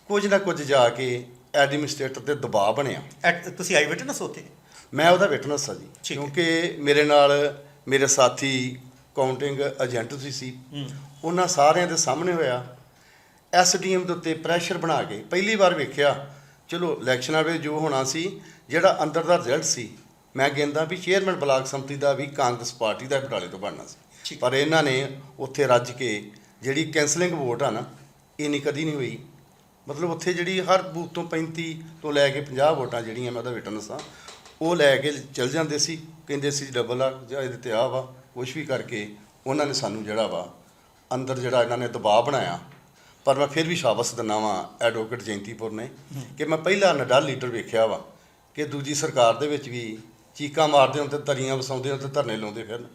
ਕੁਝ ਨਾ ਕੁਝ ਜਾ ਕੇ ਐਡਮਿਨਿਸਟ੍ਰੇਟਰ ਤੇ ਦਬਾਅ ਬਣਿਆ। ਤੁਸੀਂ ਆਈ ਵਿਟਨੈਸ ਉੱਥੇ? ਮੈਂ ਉਹਦਾ ਵਿਟਨੈਸ ਹਾਂ ਜੀ। ਕਿਉਂਕਿ ਮੇਰੇ ਨਾਲ ਮੇਰੇ ਸਾਥੀ ਕਾਊਂਟਿੰਗ ਏਜੰਟ ਵੀ ਸੀ। ਹੂੰ। ਉਹਨਾਂ ਸਾਰਿਆਂ ਦੇ ਸਾਹਮਣੇ ਹੋਇਆ। ਐਸਡੀਐਮ ਦੇ ਉੱਤੇ ਪ੍ਰੈਸ਼ਰ ਬਣਾ ਕੇ ਪਹਿਲੀ ਵਾਰ ਵੇਖਿਆ ਚਲੋ ਇਲੈਕਸ਼ਨਾਂ ਵਿੱਚ ਜੋ ਹੋਣਾ ਸੀ ਜਿਹੜਾ ਅੰਦਰ ਦਾ ਰਿਜ਼ਲਟ ਸੀ ਮੈਂ ਕਹਿੰਦਾ ਵੀ ਚੇਅਰਮੈਨ ਬਲਾਕ ਸੰਮਤੀ ਦਾ ਵੀ ਕਾਂਗਰਸ ਪਾਰਟੀ ਦਾ ਬਟਾਲੇ ਤੋਂ ਬਣਨਾ ਸੀ। ਪਰ ਇਹਨਾਂ ਨੇ ਉੱਥੇ ਰੱਜ ਕੇ ਜਿਹੜੀ ਕੈਂਸਲਿੰਗ ਵੋਟ ਆ ਨਾ ਇਹ ਨਹੀਂ ਕਦੀ ਨਹੀਂ ਹੋਈ ਮਤਲਬ ਉੱਥੇ ਜਿਹੜੀ ਹਰ ਬੂਥ ਤੋਂ 35 ਤੋਂ ਲੈ ਕੇ 50 ਵੋਟਾਂ ਜਿਹੜੀਆਂ ਮੈਂ ਉਹਦਾ ਵਿਟਨੈਸ ਆ ਉਹ ਲੈ ਕੇ ਚਲ ਜਾਂਦੇ ਸੀ ਕਹਿੰਦੇ ਸੀ ਡਬਲ ਆ ਜਾਂ ਇਹਦੇ ਤੇ ਆ ਵਾ ਕੁਛ ਵੀ ਕਰਕੇ ਉਹਨਾਂ ਨੇ ਸਾਨੂੰ ਜਿਹੜਾ ਵਾ ਅੰਦਰ ਜਿਹੜਾ ਇਹਨਾਂ ਨੇ ਦਬਾਅ ਬਣਾਇਆ ਪਰ ਮੈਂ ਫਿਰ ਵੀ ਸ਼ਾਬਾਸ਼ ਦਿੰਦਾ ਵਾਂ ਐਡਵੋਕੇਟ ਜੈਂਤੀਪੁਰ ਨੇ ਕਿ ਮੈਂ ਪਹਿਲਾ ਨਡਾਲ ਲੀਡਰ ਵੇਖਿਆ ਵਾ ਕਿ ਦੂਜੀ ਸਰਕਾਰ ਦੇ ਵਿੱਚ ਵੀ ਚੀਕਾਂ ਮਾਰਦੇ ਹੁੰਦੇ ਤਰੀਆਂ ਵਸਾਉਂਦੇ ਹੁੰਦੇ ਧਰਨੇ ਲਾਉਂਦੇ ਫਿਰਨ।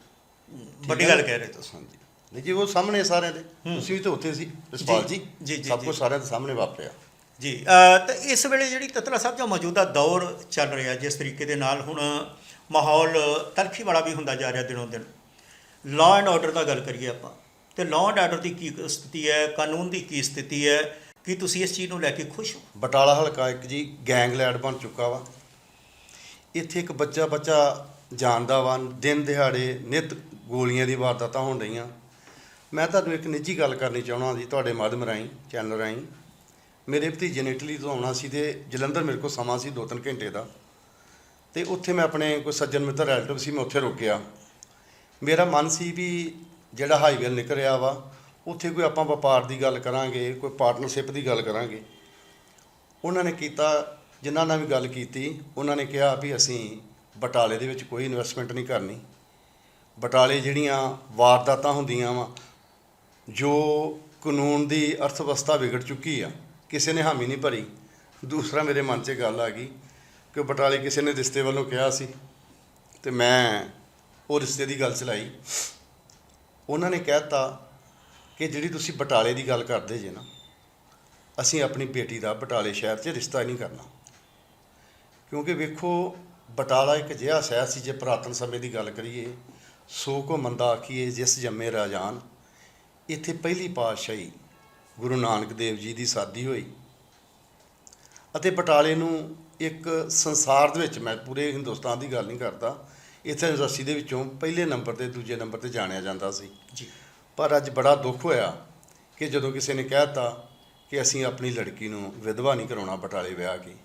ਵੱਡੀ ਗੱਲ ਕਹਿ ਰਹੇ ਤੁਸੀਂ। ਹਾਂਜੀ। ਨਹੀਂ ਜੀ ਉਹ ਸਾਹਮਣੇ ਸਾਰਿਆਂ ਦੇ। ਤੁਸੀਂ ਵੀ ਤਾਂ ਉੱਥੇ ਸੀ ਰਸਪਾਲ ਜੀ, ਜੀ ਜੀ, ਜੀ, ਸਭ। ਕੁਝ ਸਾਰਿਆਂ ਦੇ ਸਾਹਮਣੇ ਵਾਪਰਿਆ। ਜੀ ਤਾਂ ਇਸ ਵੇਲੇ ਜਿਹੜੀ ਤਤਲਾ ਸਾਹਿਬ ਜੋ ਮੌਜੂਦਾ ਦੌਰ ਚੱਲ ਰਿਹਾ ਜਿਸ ਤਰੀਕੇ ਦੇ ਨਾਲ ਹੁਣ ਮਾਹੌਲ ਤਲਖੀ ਵਾਲਾ ਵੀ ਹੁੰਦਾ ਜਾ ਰਿਹਾ ਦਿਨੋਂ ਦਿਨ। ਲਾਅ ਐਂਡ ਆਰਡਰ ਦਾ ਗੱਲ ਕਰੀਏ ਆਪਾਂ। ਤੇ ਲਾਅ ਐਂਡ ਆਰਡਰ ਦੀ ਕੀ ਸਥਿਤੀ ਹੈ, ਕਾਨੂੰਨ ਦੀ ਕੀ ਸਥਿਤੀ ਹੈ, ਕੀ ਤੁਸੀਂ ਇਸ ਚੀਜ਼ ਨੂੰ ਲੈ ਕੇ ਖੁਸ਼ ਹੋ? ਬਟਾਲਾ ਹਲਕਾ ਇੱਕ ਜੀ ਗੈਂਗਲੈਂਡ ਬਣ ਚੁੱਕਾ ਵਾ। ਇੱਥੇ ਇੱਕ ਬੱਚਾ ਬੱਚਾ ਜਾਣਦਾ ਵਾ, ਦਿਨ ਦਿਹਾੜੇ ਨਿਤ ਗੋਲੀਆਂ ਦੀ ਵਾਰਦਾਤਾਂ ਹੋਣ ਰਹੀਆਂ। ਮੈਂ ਤੁਹਾਨੂੰ ਇੱਕ ਨਿੱਜੀ ਗੱਲ ਕਰਨੀ ਚਾਹਣਾ ਜੀ, ਤੁਹਾਡੇ ਮਾਧਿਅਮ ਰਾਹੀਂ, ਚੈਨਲ ਰਾਹੀਂ। ਮੇਰੇ ਭਤੀਜੇ ਨੇ ਇਟਲੀ ਤੋਂ ਆਉਣਾ ਸੀ ਤੇ ਜਲੰਧਰ ਮੇਰੇ ਕੋਲ ਸਮਾਂ ਸੀ 2-3 ਘੰਟੇ ਦਾ। ਤੇ ਉੱਥੇ ਮੈਂ ਆਪਣੇ ਕੋਈ ਸੱਜਣ ਮਿੱਤਰ ਰਿਲੇਟਿਵ ਸੀ, ਮੈਂ ਉੱਥੇ ਰੁਕ ਗਿਆ। ਮੇਰਾ ਮਨ ਸੀ ਵੀ ਜਿਹੜਾ ਹਾਈਵੇ ਨਿਕਲ ਰਿਹਾ ਵਾ, ਉੱਥੇ ਕੋਈ ਆਪਾਂ ਵਪਾਰ ਦੀ ਗੱਲ ਕਰਾਂਗੇ, ਕੋਈ ਪਾਰਟਨਰਸ਼ਿਪ ਦੀ ਗੱਲ ਕਰਾਂਗੇ। ਉਹਨਾਂ ਨੇ ਕੀਤਾ, ਜਿਨ੍ਹਾਂ ਨਾਲ ਵੀ ਗੱਲ ਕੀਤੀ, ਉਹਨਾਂ ਨੇ ਕਿਹਾ ਵੀ ਅਸੀਂ ਬਟਾਲੇ ਦੇ ਵਿੱਚ ਕੋਈ ਇਨਵੈਸਟਮੈਂਟ ਨਹੀਂ ਕਰਨੀ। ਬਟਾਲੇ ਜਿਹੜੀਆਂ ਵਾਰਦਾਤਾਂ ਹੁੰਦੀਆਂ ਵਾ, ਜੋ ਕਾਨੂੰਨ ਦੀ ਅਰਥ ਵਿਵਸਥਾ ਵਿਗੜ ਚੁੱਕੀ ਆ, ਕਿਸੇ ਨੇ ਹਾਮੀ ਨਹੀਂ ਭਰੀ। ਦੂਸਰਾ ਮੇਰੇ ਮਨ 'ਚ ਗੱਲ ਆ ਗਈ ਕਿ ਬਟਾਲੇ ਕਿਸੇ ਨੇ ਰਿਸ਼ਤੇ ਵੱਲੋਂ ਕਿਹਾ ਸੀ, ਤੇ ਮੈਂ ਉਹ ਰਿਸ਼ਤੇ ਦੀ ਗੱਲ ਚਲਾਈ। ਉਹਨਾਂ ਨੇ ਕਹਿਤਾ ਕਿ ਜਿਹੜੀ ਤੁਸੀਂ ਬਟਾਲੇ ਦੀ ਗੱਲ ਕਰਦੇ ਜੇ ਨਾ, ਅਸੀਂ ਆਪਣੀ ਬੇਟੀ ਦਾ ਬਟਾਲੇ ਸ਼ਹਿਰ 'ਚ ਰਿਸ਼ਤਾ ਨਹੀਂ ਕਰਨਾ। ਕਿਉਂਕਿ ਵੇਖੋ, ਬਟਾਲਾ ਇੱਕ ਅਜਿਹਾ ਸ਼ਹਿਰ ਸੀ, ਜੇ ਪੁਰਾਤਨ ਸਮੇਂ ਦੀ ਗੱਲ ਕਰੀਏ, ਸੋ ਕੋ ਮੰਦਾ ਆਖੀਏ, ਜਿਸ ਜੰਮੇ ਰਾਜਾਨ, ਇੱਥੇ ਪਹਿਲੀ ਪਾਤਸ਼ਾਹੀ ਗੁਰੂ ਨਾਨਕ ਦੇਵ ਜੀ ਦੀ ਸਾਦੀ ਹੋਈ। ਅਤੇ ਬਟਾਲੇ ਨੂੰ ਇੱਕ ਸੰਸਾਰ ਦੇ ਵਿੱਚ ਮੈਂ ਪੂਰੇ ਹਿੰਦੁਸਤਾਨ ਦੀ ਗੱਲ ਨਹੀਂ ਕਰਦਾ ਇੱਥੇ ਯੂਨੀਵਰਸਿਟੀ ਦੇ ਵਿੱਚੋਂ ਪਹਿਲੇ ਨੰਬਰ ਤੇ ਦੂਜੇ ਨੰਬਰ ਤੇ ਜਾਣਿਆ ਜਾਂਦਾ ਸੀ। ਜੀ। ਪਰ ਅੱਜ ਬੜਾ ਦੁੱਖ ਹੋਇਆ ਕਿ ਜਦੋਂ ਕਿਸੇ ਨੇ ਕਹਿਤਾ ਕਿ ਅਸੀਂ ਆਪਣੀ ਲੜਕੀ ਨੂੰ ਵਿਧਵਾ ਨਹੀਂ ਕਰਾਉਣਾ ਬਟਾਲੇ ਵਿਆਹ ਕੇ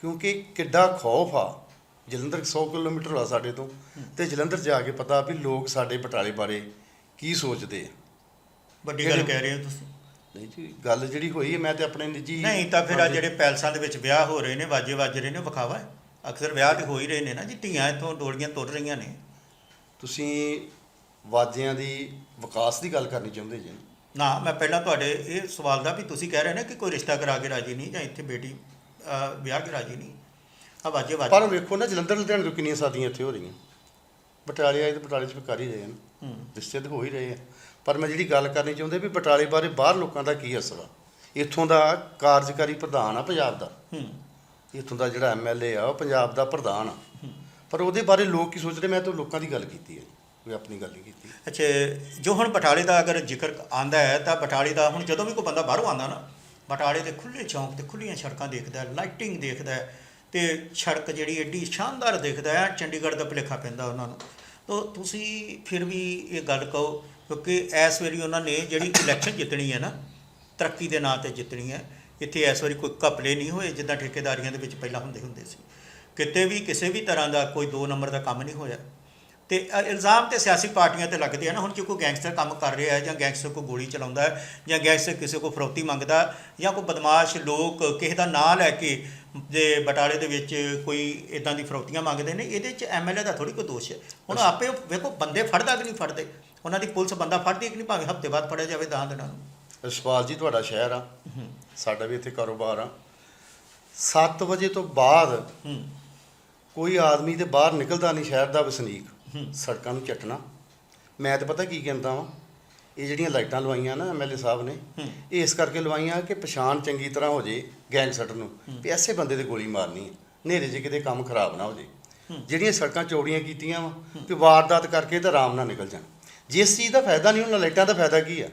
ਕਿਉਂਕਿ ਕਿੱਡਾ ਖੌਫ ਆ। ਜਲੰਧਰ 100 ਕਿਲੋਮੀਟਰ ਆ ਸਾਡੇ ਤੋਂ ਤੇ ਜਲੰਧਰ ਜਾ ਕੇ ਪਤਾ ਵੀ ਲੋਕ ਸਾਡੇ ਬਟਾਲੇ ਬਾਰੇ ਕੀ ਸੋਚਦੇ ਆ। ਵੱਡੀ ਗੱਲ ਕਹਿ ਰਹੇ ਹੋ ਤੁਸੀਂ। ਨਹੀਂ ਜੀ ਗੱਲ ਜਿਹੜੀ ਹੋਈ ਹੈ ਮੈਂ ਤੇ ਆਪਣੇ ਨਿੱਜੀ ਨਹੀਂ ਤਾਂ ਫਿਰ ਆ ਜਿਹੜੇ ਪੈਲਸਾਂ ਦੇ ਵਿੱਚ ਵਿਆਹ ਹੋ ਰਹੇ ਨੇ ਵਾਜੇ ਵੱਜ ਰਹੇ ਨੇ ਵਿਖਾਵਾ ਹੈ? ਅਕਸਰ ਵਿਆਹ ਤੇ ਹੋ ਹੀ ਰਹੇ ਨੇ ਨਾ ਜੀ ਧੀਆਂ ਇੱਥੋਂ ਡੋਲੀਆਂ ਤੁਰ ਰਹੀਆਂ ਨੇ। ਤੁਸੀਂ ਵਾਜਿਆਂ ਦੀ ਵਿਕਾਸ ਦੀ ਗੱਲ ਕਰਨੀ ਚਾਹੁੰਦੇ ਜੀ? ਨਾ ਮੈਂ ਪਹਿਲਾਂ ਤੁਹਾਡੇ ਇਹ ਸਵਾਲ ਦਾ ਵੀ ਤੁਸੀਂ ਕਹਿ ਰਹੇ ਨੇ ਕਿ ਕੋਈ ਰਿਸ਼ਤਾ ਕਰਾ ਕੇ ਰਾਜੀ ਨਹੀਂ ਜਾਂ ਇੱਥੇ ਬੇਟੀ ਵਿਆਹ ਕੇ ਰਾਜੀ ਨਹੀਂ? ਆ ਵਾਜੇ ਵੱਜ। ਪਰ ਵੇਖੋ ਨਾ ਜਲੰਧਰ ਲੁਧਿਆਣੇ ਤੋਂ ਕਿੰਨੀਆਂ ਸਾਦੀਆਂ ਇੱਥੇ ਹੋ ਰਹੀਆਂ। ਬਟਾਲੇ ਆਏ ਤੇ ਬਟਾਲੇ 'ਚ ਵੀ ਕਰ ਹੀ ਰਹੇ ਹਨ। ਰਿਸ਼ਤੇ ਤਾਂ ਹੋ ਹੀ ਰਹੇ ਆ। ਪਰ ਮੈਂ ਜਿਹੜੀ ਗੱਲ ਕਰਨੀ ਚਾਹੁੰਦੇ ਵੀ ਬਟਾਲੇ ਬਾਰੇ ਬਾਹਰ ਲੋਕਾਂ ਦਾ ਕੀ ਅਸਰ ਆ? ਇੱਥੋਂ ਦਾ ਕਾਰਜਕਾਰੀ ਪ੍ਰਧਾਨ ਆ ਪੰਜਾਬ ਦਾ। ਹੂੰ। ਇੱਥੋਂ ਦਾ ਜਿਹੜਾ ਐਮਐਲਏ ਆ, ਉਹ ਪੰਜਾਬ ਦਾ ਪ੍ਰਧਾਨ ਆ। ਪਰ ਉਹਦੇ ਬਾਰੇ ਲੋਕ ਕੀ ਸੋਚਦੇ? ਮੈਂ ਤਾਂ ਲੋਕਾਂ ਦੀ ਗੱਲ ਕੀਤੀ ਹੈ ਕੋਈ ਆਪਣੀ ਗੱਲ ਨਹੀਂ ਕੀਤੀ। ਅੱਛਾ, ਜੋ ਹੁਣ ਬਟਾਲੇ ਦਾ ਅਗਰ ਜ਼ਿਕਰ ਆਂਦਾ ਹੈ, ਤਾਂ ਬਟਾਲੇ ਦਾ ਹੁਣ ਜਦੋਂ ਵੀ ਕੋਈ ਬੰਦਾ ਬਾਹਰੋਂ ਆਂਦਾ ਨਾ, ਬਟਾਲੇ ਦੇ ਖੁੱਲੇ ਚੌਂਕ ਤੇ ਖੁੱਲੀਆਂ ਸੜਕਾਂ ਦੇਖਦਾ ਲਾਈਟਿੰਗ ਦੇਖਦਾ ਹੈ ਤੇ ਸੜਕ ਜਿਹੜੀ ਐਡੀ ਸ਼ਾਨਦਾਰ ਦਿਖਦਾ ਹੈ, ਚੰਡੀਗੜ੍ਹ ਦਾ ਭੁਲੇਖਾ ਪੈਂਦਾ ਉਹਨਾਂ ਨੂੰ। ਤਾਂ ਤੁਸੀਂ ਫਿਰ ਵੀ ਇਹ ਗੱਲ ਕਹੋ, ਕਿਉਂਕਿ ਇਸ ਵੇਲੇ ਉਹਨਾਂ ਨੇ ਜਿਹੜੀ ਇਲੈਕਸ਼ਨ ਜਿੱਤਣੀ ਹੈ ਨਾ, ਤਰੱਕੀ ਦੇ ਨਾਂ ਤੇ ਜਿੱਤਣੀ ਹੈ ਇੱਥੇ ਇਸ ਵਾਰੀ ਕੋਈ ਘਪਲੇ ਨਹੀਂ ਹੋਏ ਜਿੱਦਾਂ ਠੇਕੇਦਾਰੀਆਂ ਦੇ ਵਿੱਚ ਪਹਿਲਾਂ ਹੁੰਦੇ ਹੁੰਦੇ ਸੀ। ਕਿਤੇ ਵੀ ਕਿਸੇ ਵੀ ਤਰ੍ਹਾਂ ਦਾ ਕੋਈ 2 ਨੰਬਰ ਦਾ ਕੰਮ ਨਹੀਂ ਹੋਇਆ। ਤੇ ਇਲਜ਼ਾਮ ਤੇ ਸਿਆਸੀ ਪਾਰਟੀਆਂ ਤੇ ਲੱਗਦੇ ਆ ਨਾ ਹੁਣ ਜੇ ਕੋਈ ਗੈਂਗਸਟਰ ਕੰਮ ਕਰ ਰਿਹਾ ਹੈ ਜਾਂ ਗੈਂਗਸਟਰ ਕੋਈ ਗੋਲੀ ਚਲਾਉਂਦਾ ਹੈ ਜਾਂ ਗੈਂਗਸਟਰ ਕਿਸੇ ਕੋ ਫਰੌਤੀ ਮੰਗਦਾ ਜਾਂ ਕੋਈ ਬਦਮਾਸ਼ ਲੋਕ ਕਿਸੇ ਦਾ ਨਾਂ ਲੈ ਕੇ ਜੇ ਬਟਾਲੇ ਦੇ ਵਿੱਚ ਕੋਈ ਇਦਾਂ ਦੀ ਫਰੌਤੀਆਂ ਮੰਗਦੇ ਨੇ ਇਹਦੇ ਚ ਐਮਐਲਏ ਦਾ ਥੋੜੀ ਕੋਈ ਦੋਸ਼ ਹੈ। ਹੁਣ ਆਪੇ ਵੇਖੋ ਬੰਦੇ ਫੜਦਾ ਕਿ ਨਹੀਂ ਫੜਦੇ? ਉਹਨਾਂ ਦੀ ਪੁਲਿਸ ਬੰਦਾ ਫੜਦੀ ਕਿ ਨਹੀਂ? ਭਾਵੇਂ ਹਫ਼ਤੇ ਬਾਅਦ ਫੜਿਆ ਜਾਵੇ ਦਸ ਦਿਨਾਂ ਨੂੰ ਰਸਪਾਲ ਜੀ, ਤੁਹਾਡਾ ਸ਼ਹਿਰ ਆ। ਸਾਡਾ ਵੀ ਇੱਥੇ ਕਾਰੋਬਾਰ ਆ। 7 ਵਜੇ ਤੋਂ ਬਾਅਦ ਕੋਈ ਆਦਮੀ ਤੇ ਬਾਹਰ ਨਿਕਲਦਾ ਨਹੀਂ ਸ਼ਹਿਰ ਦਾ ਵਸਨੀਕ। ਸੜਕਾਂ ਨੂੰ ਚੱਟਣਾ। ਮੈਂ ਤਾਂ ਪਤਾ ਕੀ ਕਹਿੰਦਾ ਵਾਂ, ਇਹ ਜਿਹੜੀਆਂ ਲਾਈਟਾਂ ਲਵਾਈਆਂ ਨਾ ਐਮਐਲਏ ਸਾਹਿਬ ਨੇ ਇਹ ਇਸ ਕਰਕੇ ਲਵਾਈਆਂ ਕਿ ਪਛਾਣ ਚੰਗੀ ਤਰ੍ਹਾਂ ਹੋ ਜੇ ਗੈਂਗਸਟਰ ਨੂੰ, ਵੀ ਐਸੇ ਬੰਦੇ ਤੇ ਗੋਲੀ ਮਾਰਨੀ ਹੈ ਹਨੇਰੇ 'ਚ ਕਿਤੇ ਕੰਮ ਖਰਾਬ ਨਾ ਹੋ ਜੇ। ਜਿਹੜੀਆਂ ਸੜਕਾਂ ਚੌੜੀਆਂ ਕੀਤੀਆਂ ਵਾ ਤੇ ਵਾਰਦਾਤ ਕਰਕੇ ਤਾਂ ਆਰਾਮ ਨਾਲ ਨਿਕਲ ਜਾਣ। ਜਿਸ ਚੀਜ਼ ਦਾ ਫਾਇਦਾ ਨਹੀਂ, ਉਹਨਾਂ ਲਾਈਟਾਂ ਦਾ ਫਾਇਦਾ ਕੀ ਆ?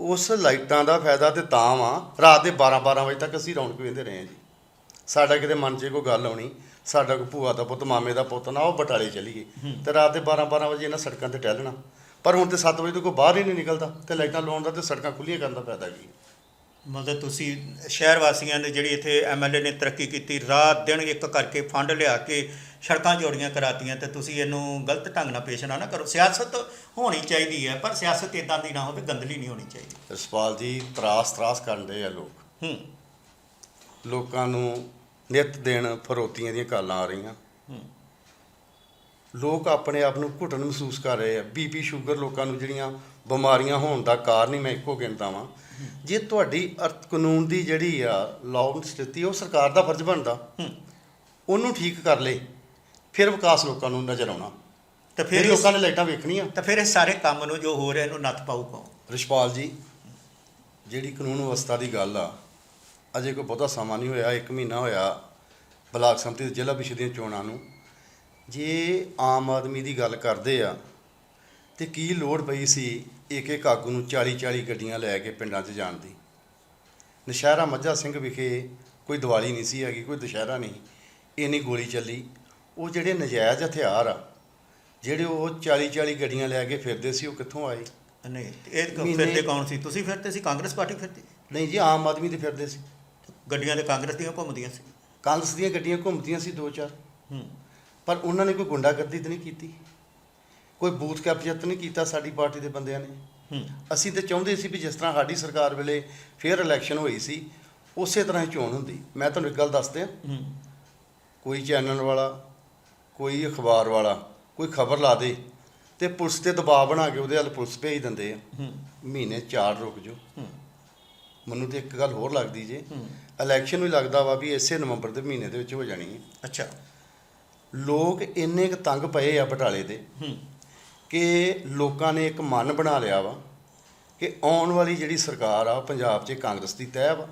ਉਸ ਲਾਈਟਾਂ ਦਾ ਫਾਇਦਾ ਤੇ ਤਾਂ ਵਾ ਰਾਤ ਦੇ 12 12 ਵਜੇ ਤੱਕ ਅਸੀਂ ਰੌਣਕ ਵੇਂਦੇ ਰਹੇ ਹਾਂ ਜੀ। ਸਾਡਾ ਕਿਤੇ ਮਨ 'ਚ ਕੋਈ ਗੱਲ ਆਉਣੀ ਸਾਡਾ ਕੋਈ ਭੂਆ ਦਾ ਪੁੱਤ ਮਾਮੇ ਦਾ ਪੁੱਤ ਨਾ ਉਹ ਬਟਾਲੇ ਚਲੀਏ ਤੇ ਰਾਤ ਦੇ 12 12 ਵਜੇ ਇਹਨਾਂ ਸੜਕਾਂ ਤੇ ਟਹਿਲਣਾ। ਪਰ ਹੁਣ ਤੇ 7 ਵਜੇ ਤੋਂ ਕੋਈ ਬਾਹਰ ਹੀ ਨਹੀਂ ਨਿਕਲਦਾ ਤੇ ਲਾਈਟਾਂ ਲਾਉਣ ਦਾ ਤੇ ਸੜਕਾਂ ਖੁੱਲੀਆਂ ਕਰਨ ਦਾ ਫਾਇਦਾ ਕੀ? ਮਤਲਬ ਤੁਸੀਂ ਸ਼ਹਿਰ ਵਾਸੀਆਂ ਨੇ ਜਿਹੜੀ ਇੱਥੇ ਐਮਐਲਏ ਨੇ ਤਰੱਕੀ ਕੀਤੀ ਰਾਤ ਦਿਨ ਇੱਕ ਕਰਕੇ ਫੰਡ ਲਿਆ ਕੇ ਸੜਕਾਂ ਜੋੜੀਆਂ ਕਰਾਤੀਆਂ ਤੇ ਤੁਸੀਂ ਇਹਨੂੰ ਗਲਤ ਢੰਗ ਨਾਲ ਪੇਸ਼ ਨਾ ਕਰੋ। ਸਿਆਸਤ ਹੋਣੀ ਚਾਹੀਦੀ ਹੈ ਪਰ ਸਿਆਸਤ ਇਦਾਂ ਦੀ ਨਾ ਹੋਵੇ ਗੰਦਲੀ ਨਹੀਂ ਹੋਣੀ ਚਾਹੀਦੀ। ਰਸਪਾਲ ਜੀ ਤਰਾਸ ਤਰਾਸ ਕਰਨ ਦੇ ਆ ਲੋਕ। ਹੂੰ। ਲੋਕਾਂ ਨੂੰ ਨਿਤ ਦਿਨ ਫਰੋਤੀਆਂ ਦੀਆਂ ਕਾਲਾਂ ਆ ਰਹੀਆਂ। ਹੂੰ। ਲੋਕ ਆਪਣੇ ਆਪ ਨੂੰ ਘੁੱਟਣ ਮਹਿਸੂਸ ਕਰ ਰਹੇ ਆ। ਬੀਪੀ ਸ਼ੂਗਰ ਲੋਕਾਂ ਨੂੰ ਜਿਹੜੀਆਂ ਬਿਮਾਰੀਆਂ ਹੋਣ ਦਾ ਕਾਰਨ ਹੀ ਮੈਂ ਇੱਕੋ ਗਿਣਦਾ ਵਾਂ। ਜੇ ਤੁਹਾਡੀ ਅਰਥ ਕਾਨੂੰਨ ਦੀ ਜਿਹੜੀ ਆ ਲਾਅ ਸਥਿਤੀ ਉਹ ਸਰਕਾਰ ਦਾ ਫਰਜ਼ ਬਣਦਾ। ਉਹਨੂੰ ਠੀਕ ਕਰ ਲੇ ਫਿਰ ਵਿਕਾਸ ਲੋਕਾਂ ਨੂੰ ਨਜ਼ਰ ਆਉਣਾ। ਤੇ ਫਿਰ ਲੋਕਾਂ ਨੇ ਲਾਈਟਾਂ ਵੇਖਣੀਆਂ। ਤਾਂ ਫਿਰ ਇਹ ਸਾਰੇ ਕੰਮ ਨੂੰ ਜੋ ਹੋ ਰਿਹਾ ਇਹਨੂੰ ਨੱਥ ਪਾਊ ਕੌਣ? ਰਿਸ਼ਪਾਲ ਜੀ ਜਿਹੜੀ ਕਾਨੂੰਨ ਵਿਵਸਥਾ ਦੀ ਗੱਲ ਆ ਅਜੇ ਕੋਈ ਬਹੁਤਾ ਸਮਾਂ ਨਹੀਂ ਹੋਇਆ 1 ਮਹੀਨਾ ਹੋਇਆ ਬਲਾਕ ਸੰਮਤੀ ਦੇ ਜ਼ਿਲ੍ਹਾ ਵਿਸ਼ੇ ਦੀਆਂ ਚੋਣਾਂ ਨੂੰ। ਜੇ ਆਮ ਆਦਮੀ ਦੀ ਗੱਲ ਕਰਦੇ ਆ ਤੇ ਕੀ ਲੋੜ ਪਈ ਸੀ ਇੱਕ ਇੱਕ ਆਗੂ ਨੂੰ 40 40 ਗੱਡੀਆਂ ਲੈ ਕੇ ਪਿੰਡਾਂ 'ਚ ਜਾਣ ਦੀ? ਨਸ਼ਹਿਰਾ ਮੱਝਾ ਸਿੰਘ ਵਿਖੇ ਕੋਈ ਦੀਵਾਲੀ ਨਹੀਂ ਸੀ ਹੈਗੀ ਕੋਈ ਦੁਸ਼ਹਿਰਾ ਨਹੀਂ ਇੰਨੀ ਗੋਲੀ ਚੱਲੀ। ਉਹ ਜਿਹੜੇ ਨਜਾਇਜ਼ ਹਥਿਆਰ ਆ ਜਿਹੜੇ ਉਹ 40 40 ਗੱਡੀਆਂ ਲੈ ਕੇ ਫਿਰਦੇ ਸੀ ਉਹ ਕਿੱਥੋਂ ਆਏ? ਨਹੀਂ ਇਹ ਕ- ਮਹੀਨੇ- ਫਿਰਦੇ ਕੌਣ ਸੀ? ਤੁਸੀਂ ਫਿਰਦੇ ਸੀ ਕਾਂਗਰਸ ਪਾਰਟੀ ਫਿਰਦੀ? ਨਹੀਂ ਜੀ ਆਮ ਆਦਮੀ ਦੇ ਫਿਰਦੇ ਸੀ। ਗੱਡੀਆਂ ਤੇ ਕਾਂਗਰਸ ਦੀਆਂ ਘੁੰਮਦੀਆਂ ਸੀ। ਕਾਂਗਰਸ ਦੀਆਂ ਗੱਡੀਆਂ ਘੁੰਮਦੀਆਂ ਸੀ ਦੋ ਚਾਰ। ਹੂੰ। ਪਰ ਉਹਨਾਂ ਨੇ ਕੋਈ ਗੁੰਡਾਗਰਦੀ ਤਾਂ ਨਹੀਂ ਕੀਤੀ? ਕੋਈ ਬੂਥ ਕੈਪਚਰ ਨਹੀਂ ਕੀਤਾ ਸਾਡੀ ਪਾਰਟੀ ਦੇ ਬੰਦਿਆਂ ਨੇ? ਅਸੀਂ ਤਾਂ ਚਾਹੁੰਦੇ ਸੀ ਵੀ ਜਿਸ ਤਰ੍ਹਾਂ ਸਾਡੀ ਸਰਕਾਰ ਵੇਲੇ ਫੇਅਰ ਇਲੈਕਸ਼ਨ ਹੋਈ ਸੀ ਉਸੇ ਤਰ੍ਹਾਂ ਹੀ ਚੋਣ ਹੁੰਦੀ। ਮੈਂ ਤੁਹਾਨੂੰ ਇੱਕ ਗੱਲ ਦੱਸ ਦਿਆਂ। ਹੂੰ। ਕੋਈ ਚੈਨਲ ਵਾਲਾ ਕੋਈ ਅਖਬਾਰ ਵਾਲਾ ਕੋਈ ਖਬਰ ਲਾ ਦੇ ਤੇ ਪੁਲਿਸ ਤੇ ਦਬਾਅ ਬਣਾ ਕੇ ਉਹਦੇ ਵੱਲ ਪੁਲਿਸ ਭੇਜ ਦਿੰਦੇ ਆ। ਮਹੀਨੇ ਚਾਰ ਰੁਕ ਹੂੰ। ਮੈਨੂੰ ਤੇ ਇੱਕ ਗੱਲ ਹੋਰ ਲੱਗਦੀ ਜੇ। ਇਲੈਕਸ਼ਨ ਨੂੰ ਲੱਗਦਾ ਵਾ ਵੀ ਇਸੇ ਨਵੰਬਰ ਦੇ ਮਹੀਨੇ ਦੇ ਵਿੱਚ ਹੋ ਜਾਣੀ ਹੈ। ਅੱਛਾ। ਲੋਕ ਇੰਨੇ ਕੁ ਤੰਗ ਪਏ ਆ ਬਟਾਲੇ ਦੇ ਕਿ ਲੋਕਾਂ ਨੇ ਇੱਕ ਮਨ ਬਣਾ ਲਿਆ ਵਾ ਕਿ ਆਉਣ ਵਾਲੀ ਜਿਹੜੀ ਸਰਕਾਰ ਆ ਪੰਜਾਬ 'ਚ ਕਾਂਗਰਸ ਦੀ ਤੈਅ ਵਾ।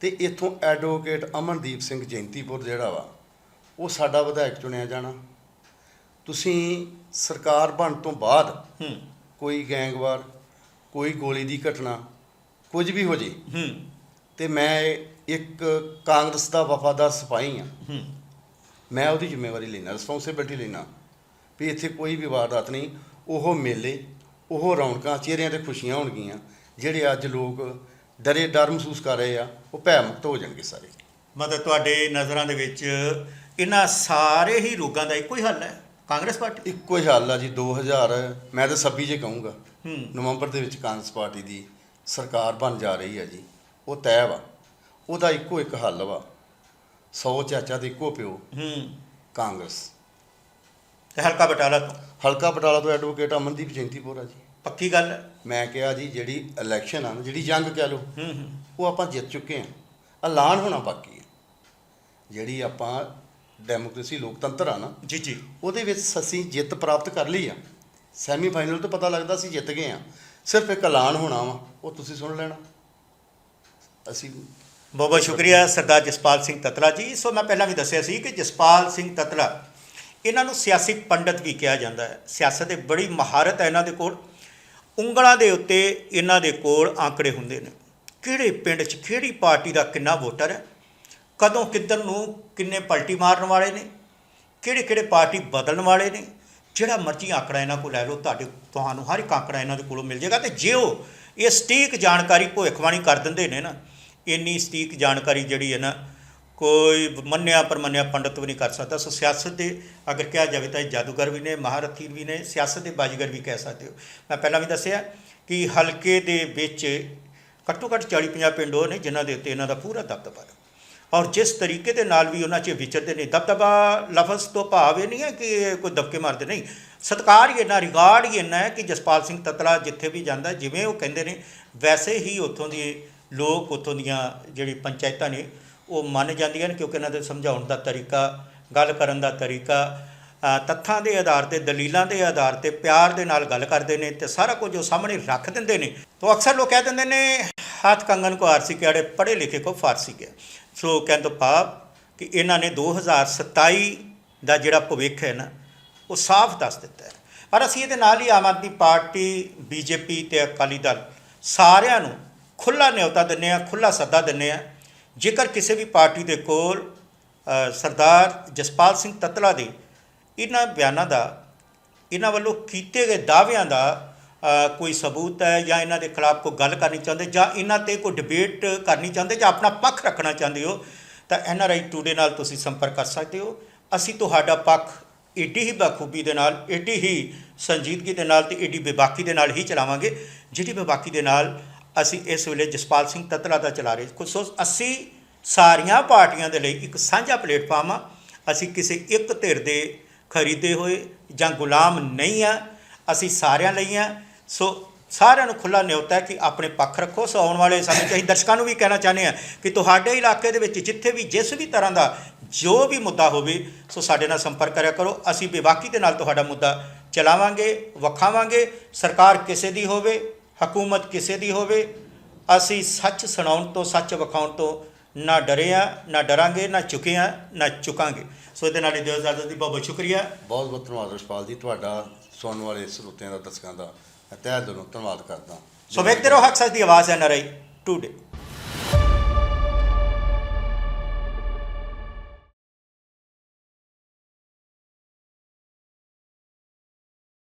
ਤੇ ਇੱਥੋਂ ਐਡਵੋਕੇਟ ਅਮਨਦੀਪ ਸਿੰਘ ਜੈਂਤੀਪੁਰ ਜਿਹੜਾ ਵਾ ਉਹ ਸਾਡਾ ਵਿਧਾਇਕ ਚੁਣਿਆ ਜਾਣਾ। ਤੁਸੀਂ ਸਰਕਾਰ ਬਣ ਤੋਂ ਬਾਅਦ ਕੋਈ ਗੈਂਗਵਾਰ ਕੋਈ ਗੋਲੀ ਦੀ ਘਟਨਾ ਕੁਝ ਵੀ ਹੋ ਜੇ ਤੇ ਮੈਂ ਇੱਕ ਕਾਂਗਰਸ ਦਾ ਵਫਾਦਾਰ ਸਿਪਾਹੀ ਆ। ਹੂੰ। ਮੈਂ ਉਹਦੀ ਜ਼ਿੰਮੇਵਾਰੀ ਲੈਣਾ ਰਿਸਪੌਂਸਿਬਿਲਟੀ ਲੈਣਾ ਵੀ ਇੱਥੇ ਕੋਈ ਵੀ ਵਾਰਦਾਤ ਨਹੀਂ ਉਹ ਮੇਲੇ ਉਹ ਰੌਣਕਾਂ ਚਿਹਰਿਆਂ ਤੇ ਖੁਸ਼ੀਆਂ ਹੋਣਗੀਆਂ ਜਿਹੜੇ ਅੱਜ ਲੋਕ ਡਰੇ ਡਰ ਮਹਿਸੂਸ ਕਰ ਰਹੇ ਆ ਉਹ ਭੈ ਮੁਕਤ ਹੋ ਜਾਣਗੇ ਸਾਰੇ। ਮਤਲਬ ਤੁਹਾਡੇ ਨਜ਼ਰਾਂ ਦੇ ਵਿੱਚ ਇਹਨਾਂ ਸਾਰੇ ਹੀ ਰੋਗਾਂ ਦਾ ਇੱਕੋ ਹੀ ਹੱਲ ਹੈ? ਕਾਂਗਰਸ ਪਾਰਟੀ? ਇੱਕੋ ਹੀ ਹੱਲ ਆ ਜੀ 2000 ਮੈਂ ਤਾਂ 26 ਜੇ ਕਹੂੰਗਾ। ਨਵੰਬਰ ਦੇ ਵਿੱਚ ਕਾਂਗਰਸ ਪਾਰਟੀ ਦੀ ਸਰਕਾਰ ਬਣ ਜਾ ਰਹੀ ਹੈ ਜੀ ਉਹ ਤੈਅ ਵਾ। ਉਹਦਾ ਇੱਕੋ ਇੱਕ ਹੱਲ ਵਾ। 100 ਚਾਚਾ ਤੇ ਇੱਕੋ ਪਿਓ। ਹੂੰ। ਕਾਂਗਰਸ। ਤੇ ਹਲਕਾ ਬਟਾਲਾ ਤੋਂ? ਹਲਕਾ ਬਟਾਲਾ ਤੋਂ ਐਡਵੋਕੇਟ ਅਮਨਦੀਪ ਜੈਂਤੀਪੁਰ ਆ ਜੀ। ਪੱਕੀ ਗੱਲ? ਹੈ ਮੈਂ ਕਿਹਾ ਜੀ ਜਿਹੜੀ ਇਲੈਕਸ਼ਨ ਆ ਨਾ ਜਿਹੜੀ ਜੰਗ ਕਹਿ ਲਓ ਹੂੰ ਹੂੰ। ਉਹ ਆਪਾਂ ਜਿੱਤ ਚੁੱਕੇ ਹਾਂ ਐਲਾਨ ਹੋਣਾ ਬਾਕੀ ਹੈ ਜਿਹੜੀ ਆਪਾਂ ਡੈਮੋਕ੍ਰੇਸੀ ਲੋਕਤੰਤਰ ਆ ਨਾ ਜੀ ਜੀ। ਉਹਦੇ ਵਿੱਚ ਅਸੀਂ ਜਿੱਤ ਪ੍ਰਾਪਤ ਕਰ ਲਈ ਆ। ਸੈਮੀ ਫਾਈਨਲ ਤੋਂ ਪਤਾ ਲੱਗਦਾ ਸੀ ਜਿੱਤ ਗਏ ਆ। ਸਿਰਫ ਇੱਕ ਐਲਾਨ ਹੋਣਾ ਵਾ ਉਹ ਤੁਸੀਂ ਸੁਣ ਲੈਣਾ। ਅਸੀਂ ਬਹੁਤ ਬਹੁਤ ਸ਼ੁਕਰੀਆ ਸਰਦਾਰ ਜਸਪਾਲ ਸਿੰਘ ਤਤਲਾ ਜੀ। ਸੋ ਮੈਂ ਪਹਿਲਾਂ ਵੀ ਦੱਸਿਆ ਸੀ ਕਿ ਜਸਪਾਲ ਸਿੰਘ ਤਤਲਾ, ਇਹਨਾਂ ਨੂੰ ਸਿਆਸੀ ਪੰਡਤ ਵੀ ਕਿਹਾ ਜਾਂਦਾ ਹੈ। ਸਿਆਸਤ ਦੇ ਬੜੀ ਮਹਾਰਤ ਹੈ ਇਹਨਾਂ ਦੇ ਕੋਲ। ਉਂਗਲਾਂ ਦੇ ਉੱਤੇ ਇਹਨਾਂ ਦੇ ਕੋਲ ਆંકੜੇ ਹੁੰਦੇ ਨੇ। ਕਿਹੜੇ ਪਿੰਡ 'ਚ ਕਿਹੜੀ ਪਾਰਟੀ ਦਾ ਕਿੰਨਾ ਵੋਟਰ ਹੈ? ਕਦੋਂ, ਕਿੱਧਰ ਨੂੰ, ਕਿੰਨੇ ਪਲਟੀ ਮਾਰਨ ਵਾਲੇ ਨੇ? ਕਿਹੜੇ ਕਿਹੜੇ ਪਾਰਟੀ ਬਦਲਣ ਵਾਲੇ ਨੇ? ਜਿਹੜਾ ਮਰਜ਼ੀ ਆਂਕੜਾ ਇਹਨਾਂ ਕੋਲ ਲੈ ਲਓ, ਤੁਹਾਡੇ, ਤੁਹਾਨੂੰ ਹਰ ਇੱਕ ਆਂਕੜਾ ਇਹਨਾਂ ਦੇ ਕੋਲੋਂ ਮਿਲ ਜਾਏਗਾ। ਤੇ ਜੇ ਉਹ ਇਹ ਸਟੀਕ ਜਾਣਕਾਰੀ ਭੁੱਖਵਾਣੀ ਕਰ ਦਿੰਦੇ ਨੇ ਨਾ ਇੰਨੀ ਸਟੀਕ ਜਾਣਕਾਰੀ ਜਿਹੜੀ ਹੈ ਨਾ, ਕੋਈ ਮੰਨਿਆ ਪਰਮੰਨਿਆ ਪੰਡਤ ਵੀ ਨਹੀਂ ਕਰ ਸਕਦਾ। ਸੋ ਸਿਆਸਤ ਦੇ ਅਗਰ ਕਿਹਾ ਜਾਵੇ ਤਾਂ ਇਹ ਜਾਦੂਗਰ ਵੀ ਨੇ, ਮਹਾਰਥੀ ਵੀ ਨੇ, ਸਿਆਸਤ ਦੇ ਬਾਜੀਗਰ ਵੀ ਕਹਿ ਸਕਦੇ ਹੋ। ਮੈਂ ਪਹਿਲਾਂ ਵੀ ਦੱਸਿਆ ਕਿ ਹਲਕੇ ਦੇ ਵਿੱਚ ਘੱਟੋ ਘੱਟ 40 50 ਪਿੰਡ ਉਹ ਨੇ ਜਿਨ੍ਹਾਂ ਦੇ ਉੱਤੇ ਇਹਨਾਂ ਦਾ ਪੂਰਾ ਦਬਦਬਾ ਹੈ। ਔਰ ਜਿਸ ਤਰੀਕੇ ਦੇ ਨਾਲ ਵੀ ਉਹਨਾਂ 'ਚ ਵਿਚਰਦੇ ਨੇ, ਦਬਦਬਾ ਲਫ਼ਜ਼ ਤੋਂ ਭਾਵ ਇਹ ਨਹੀਂ ਹੈ ਕਿ ਕੋਈ ਦਬਕੇ ਮਾਰਦੇ, ਨਹੀਂ। ਸਤਿਕਾਰ ਹੀ ਇੰਨਾ, ਰਿਗਾਰਡ ਹੀ ਇੰਨਾ ਹੈ ਕਿ ਜਸਪਾਲ ਸਿੰਘ ਤਤਲਾ ਜਿੱਥੇ ਵੀ ਜਾਂਦਾ, ਜਿਵੇਂ ਉਹ ਕਹਿੰਦੇ ਨੇ, ਵੈਸੇ ਹੀ ਉੱਥੋਂ ਦੀ ਲੋਕ ਉੱਥੋਂ ਦੀਆਂ ਜਿਹੜੀ ਪੰਚਾਇਤਾਂ ਨੇ, ਉਹ ਮੰਨ ਜਾਂਦੀਆਂ ਨੇ ਕਿਉਂਕਿ ਇਹਨਾਂ ਦੇ ਸਮਝਾਉਣ ਦਾ ਤਰੀਕਾ, ਗੱਲ ਕਰਨ ਦਾ ਤਰੀਕਾ ਤੱਥਾਂ ਦੇ ਆਧਾਰ ਤੇ, ਦਲੀਲਾਂ ਦੇ ਆਧਾਰ ਤੇ, ਪਿਆਰ ਦੇ ਨਾਲ ਗੱਲ ਕਰਦੇ ਨੇ ਤੇ ਸਾਰਾ ਕੁਝ ਉਹ ਸਾਹਮਣੇ ਰੱਖ ਦਿੰਦੇ ਨੇ। ਤਾਂ ਅਕਸਰ ਲੋਕ ਕਹਿ ਦਿੰਦੇ ਨੇ, ਹੱਥ ਕੰਗਨ ਕੋ ਆਰਸੀ ਕਿਹੜੇ ਪੜ੍ਹੇ ਲਿਖੇ ਕੋ ਫਾਰਸੀ ਗਿਆ ਸੋ ਕਹਿੰਦੇ ਪਾਪ ਕਿ ਇਹਨਾਂ ਨੇ 2027 ਦਾ ਜਿਹੜਾ ਭਵਿੱਖ ਹੈ ਨਾ, ਉਹ ਸਾਫ਼ ਦੱਸ ਦਿੱਤਾ ਹੈ। ਪਰ ਅਸੀਂ ਇਹਦੇ ਨਾਲ ਹੀ ਆਮ ਆਦਮੀ ਪਾਰਟੀ, ਬੀਜੇਪੀ ਤੇ ਅਕਾਲੀ ਦਲ ਸਾਰਿਆਂ ਨੂੰ ਖੁੱਲਾ ਨਿਯੋਤਾ ਦਿੰਦੇ ਆ ਖੁੱਲਾ ਸੱਦਾ ਦਿੰਦੇ ਆ। ਜੇਕਰ ਕਿਸੇ ਵੀ ਪਾਰਟੀ ਦੇ ਕੋਲ ਸਰਦਾਰ ਜਸਪਾਲ ਸਿੰਘ ਤਤਲਾ ਦੇ ਇਹਨਾਂ ਬਿਆਨਾਂ ਦਾ, ਇਹਨਾਂ ਵੱਲੋਂ ਕੀਤੇ ਗਏ ਦਾਅਵਿਆਂ ਦਾ ਕੋਈ ਸਬੂਤ ਹੈ ਜਾਂ ਇਹਨਾਂ ਦੇ ਖਿਲਾਫ ਕੋਈ ਗੱਲ ਕਰਨੀ ਚਾਹੁੰਦੇ ਜਾਂ ਇਹਨਾਂ ਤੇ ਕੋਈ ਡਿਬੇਟ ਕਰਨੀ ਚਾਹੁੰਦੇ ਜਾਂ ਆਪਣਾ ਪੱਖ ਰੱਖਣਾ ਚਾਹੁੰਦੇ ਹੋ, ਤਾਂ ਐਨਆਰਆਈ ਟੂਡੇ ਨਾਲ ਤੁਸੀਂ ਸੰਪਰਕ ਕਰ ਸਕਦੇ ਹੋ। ਅਸੀਂ ਤੁਹਾਡਾ ਪੱਖ ਏਡੀ ਹੀ ਬਖੂਬੀ ਦੇ ਨਾਲ, ਏਡੀ ਹੀ ਸੰਜੀਦਗੀ ਦੇ ਨਾਲ ਤੇ ਏਡੀ ਬੇਬਾਕੀ ਦੇ ਨਾਲ ਹੀ ਚਲਾਵਾਂਗੇ, ਜਿਹੜੀ ਬੇਬਾਕੀ ਦੇ ਨਾਲ ਅਸੀਂ ਇਸ ਵੇਲੇ ਜਸਪਾਲ ਸਿੰਘ ਤਤਲਾ ਦਾ ਚਲਾ ਰਹੇ ਕੁਝ ਸੋ ਅਸੀਂ ਸਾਰੀਆਂ ਪਾਰਟੀਆਂ ਦੇ ਲਈ ਇੱਕ ਸਾਂਝਾ ਪਲੇਟਫਾਰਮ ਆ। ਅਸੀਂ ਕਿਸੇ ਇੱਕ ਧਿਰ ਦੇ ਖਰੀਦੇ ਹੋਏ ਜਾਂ ਗੁਲਾਮ ਨਹੀਂ ਆ। ਅਸੀਂ ਸਾਰਿਆਂ ਲਈ ਆ। ਸੋ ਸਾਰਿਆਂ ਨੂੰ ਖੁੱਲਾ ਨਿਯੁਕਤ ਹੈ ਕਿ ਆਪਣੇ ਪੱਖ ਰੱਖੋ। ਸੋ ਆਉਣ ਵਾਲੇ ਸਮੇਂ 'ਚ ਅਸੀਂ ਦਰਸ਼ਕਾਂ ਨੂੰ ਵੀ ਕਹਿਣਾ ਚਾਹੁੰਦੇ ਆ ਕਿ ਤੁਹਾਡੇ ਇਲਾਕੇ ਦੇ ਵਿੱਚ ਜਿੱਥੇ ਵੀ ਜਿਸ ਵੀ ਤਰ੍ਹਾਂ ਦਾ ਜੋ ਵੀ ਮੁੱਦਾ ਹੋਵੇ, ਸੋ ਸਾਡੇ ਨਾਲ ਸੰਪਰਕ ਕਰਿਆ ਕਰੋ। ਅਸੀਂ ਬੇਬਾਕੀ ਦੇ ਨਾਲ ਤੁਹਾਡਾ ਮੁੱਦਾ ਚਲਾਵਾਂਗੇ, ਵਖਾਵਾਂਗੇ। ਸਰਕਾਰ ਕਿਸੇ ਦੀ ਹੋਵੇ ਹਕੂਮਤ ਕਿਸੇ ਦੀ ਹੋਵੇ ਅਸੀਂ ਸੱਚ ਸੁਣਾਉਣ ਤੋਂ ਸੱਚ ਵਿਖਾਉਣ ਤੋਂ ਨਾ ਡਰੇ ਆ ਨਾ ਡਰਾਂਗੇ ਨਾ ਝੁਕੇ ਆ ਨਾ ਝੁਕਾਂਗੇ। ਸੋ ਇਹਦੇ ਨਾਲ ਹੀ ਦਿਓ ਇਜਾਜ਼ਤ ਦੀ ਬਹੁਤ ਬਹੁਤ ਸ਼ੁਕਰੀਆ। ਬਹੁਤ ਬਹੁਤ ਧੰਨਵਾਦ ਰਸ਼ਪਾਲ ਜੀ ਤੁਹਾਡਾ ਸੁਣਨ ਵਾਲੇ ਸਰੋਤਿਆਂ ਦਾ ਦਰਸ਼ਕਾਂ ਦਾ। ਤਹਿ ਦਿਲੋਂ ਧੰਨਵਾਦ ਕਰਦਾ। ਸੋ ਵੇਖਦੇ ਰਹੋ ਹੱਕ ਸੱਚ ਦੀ ਆਵਾਜ਼ ਹੈ ਨਰਾਈ ਟੂਡੇ।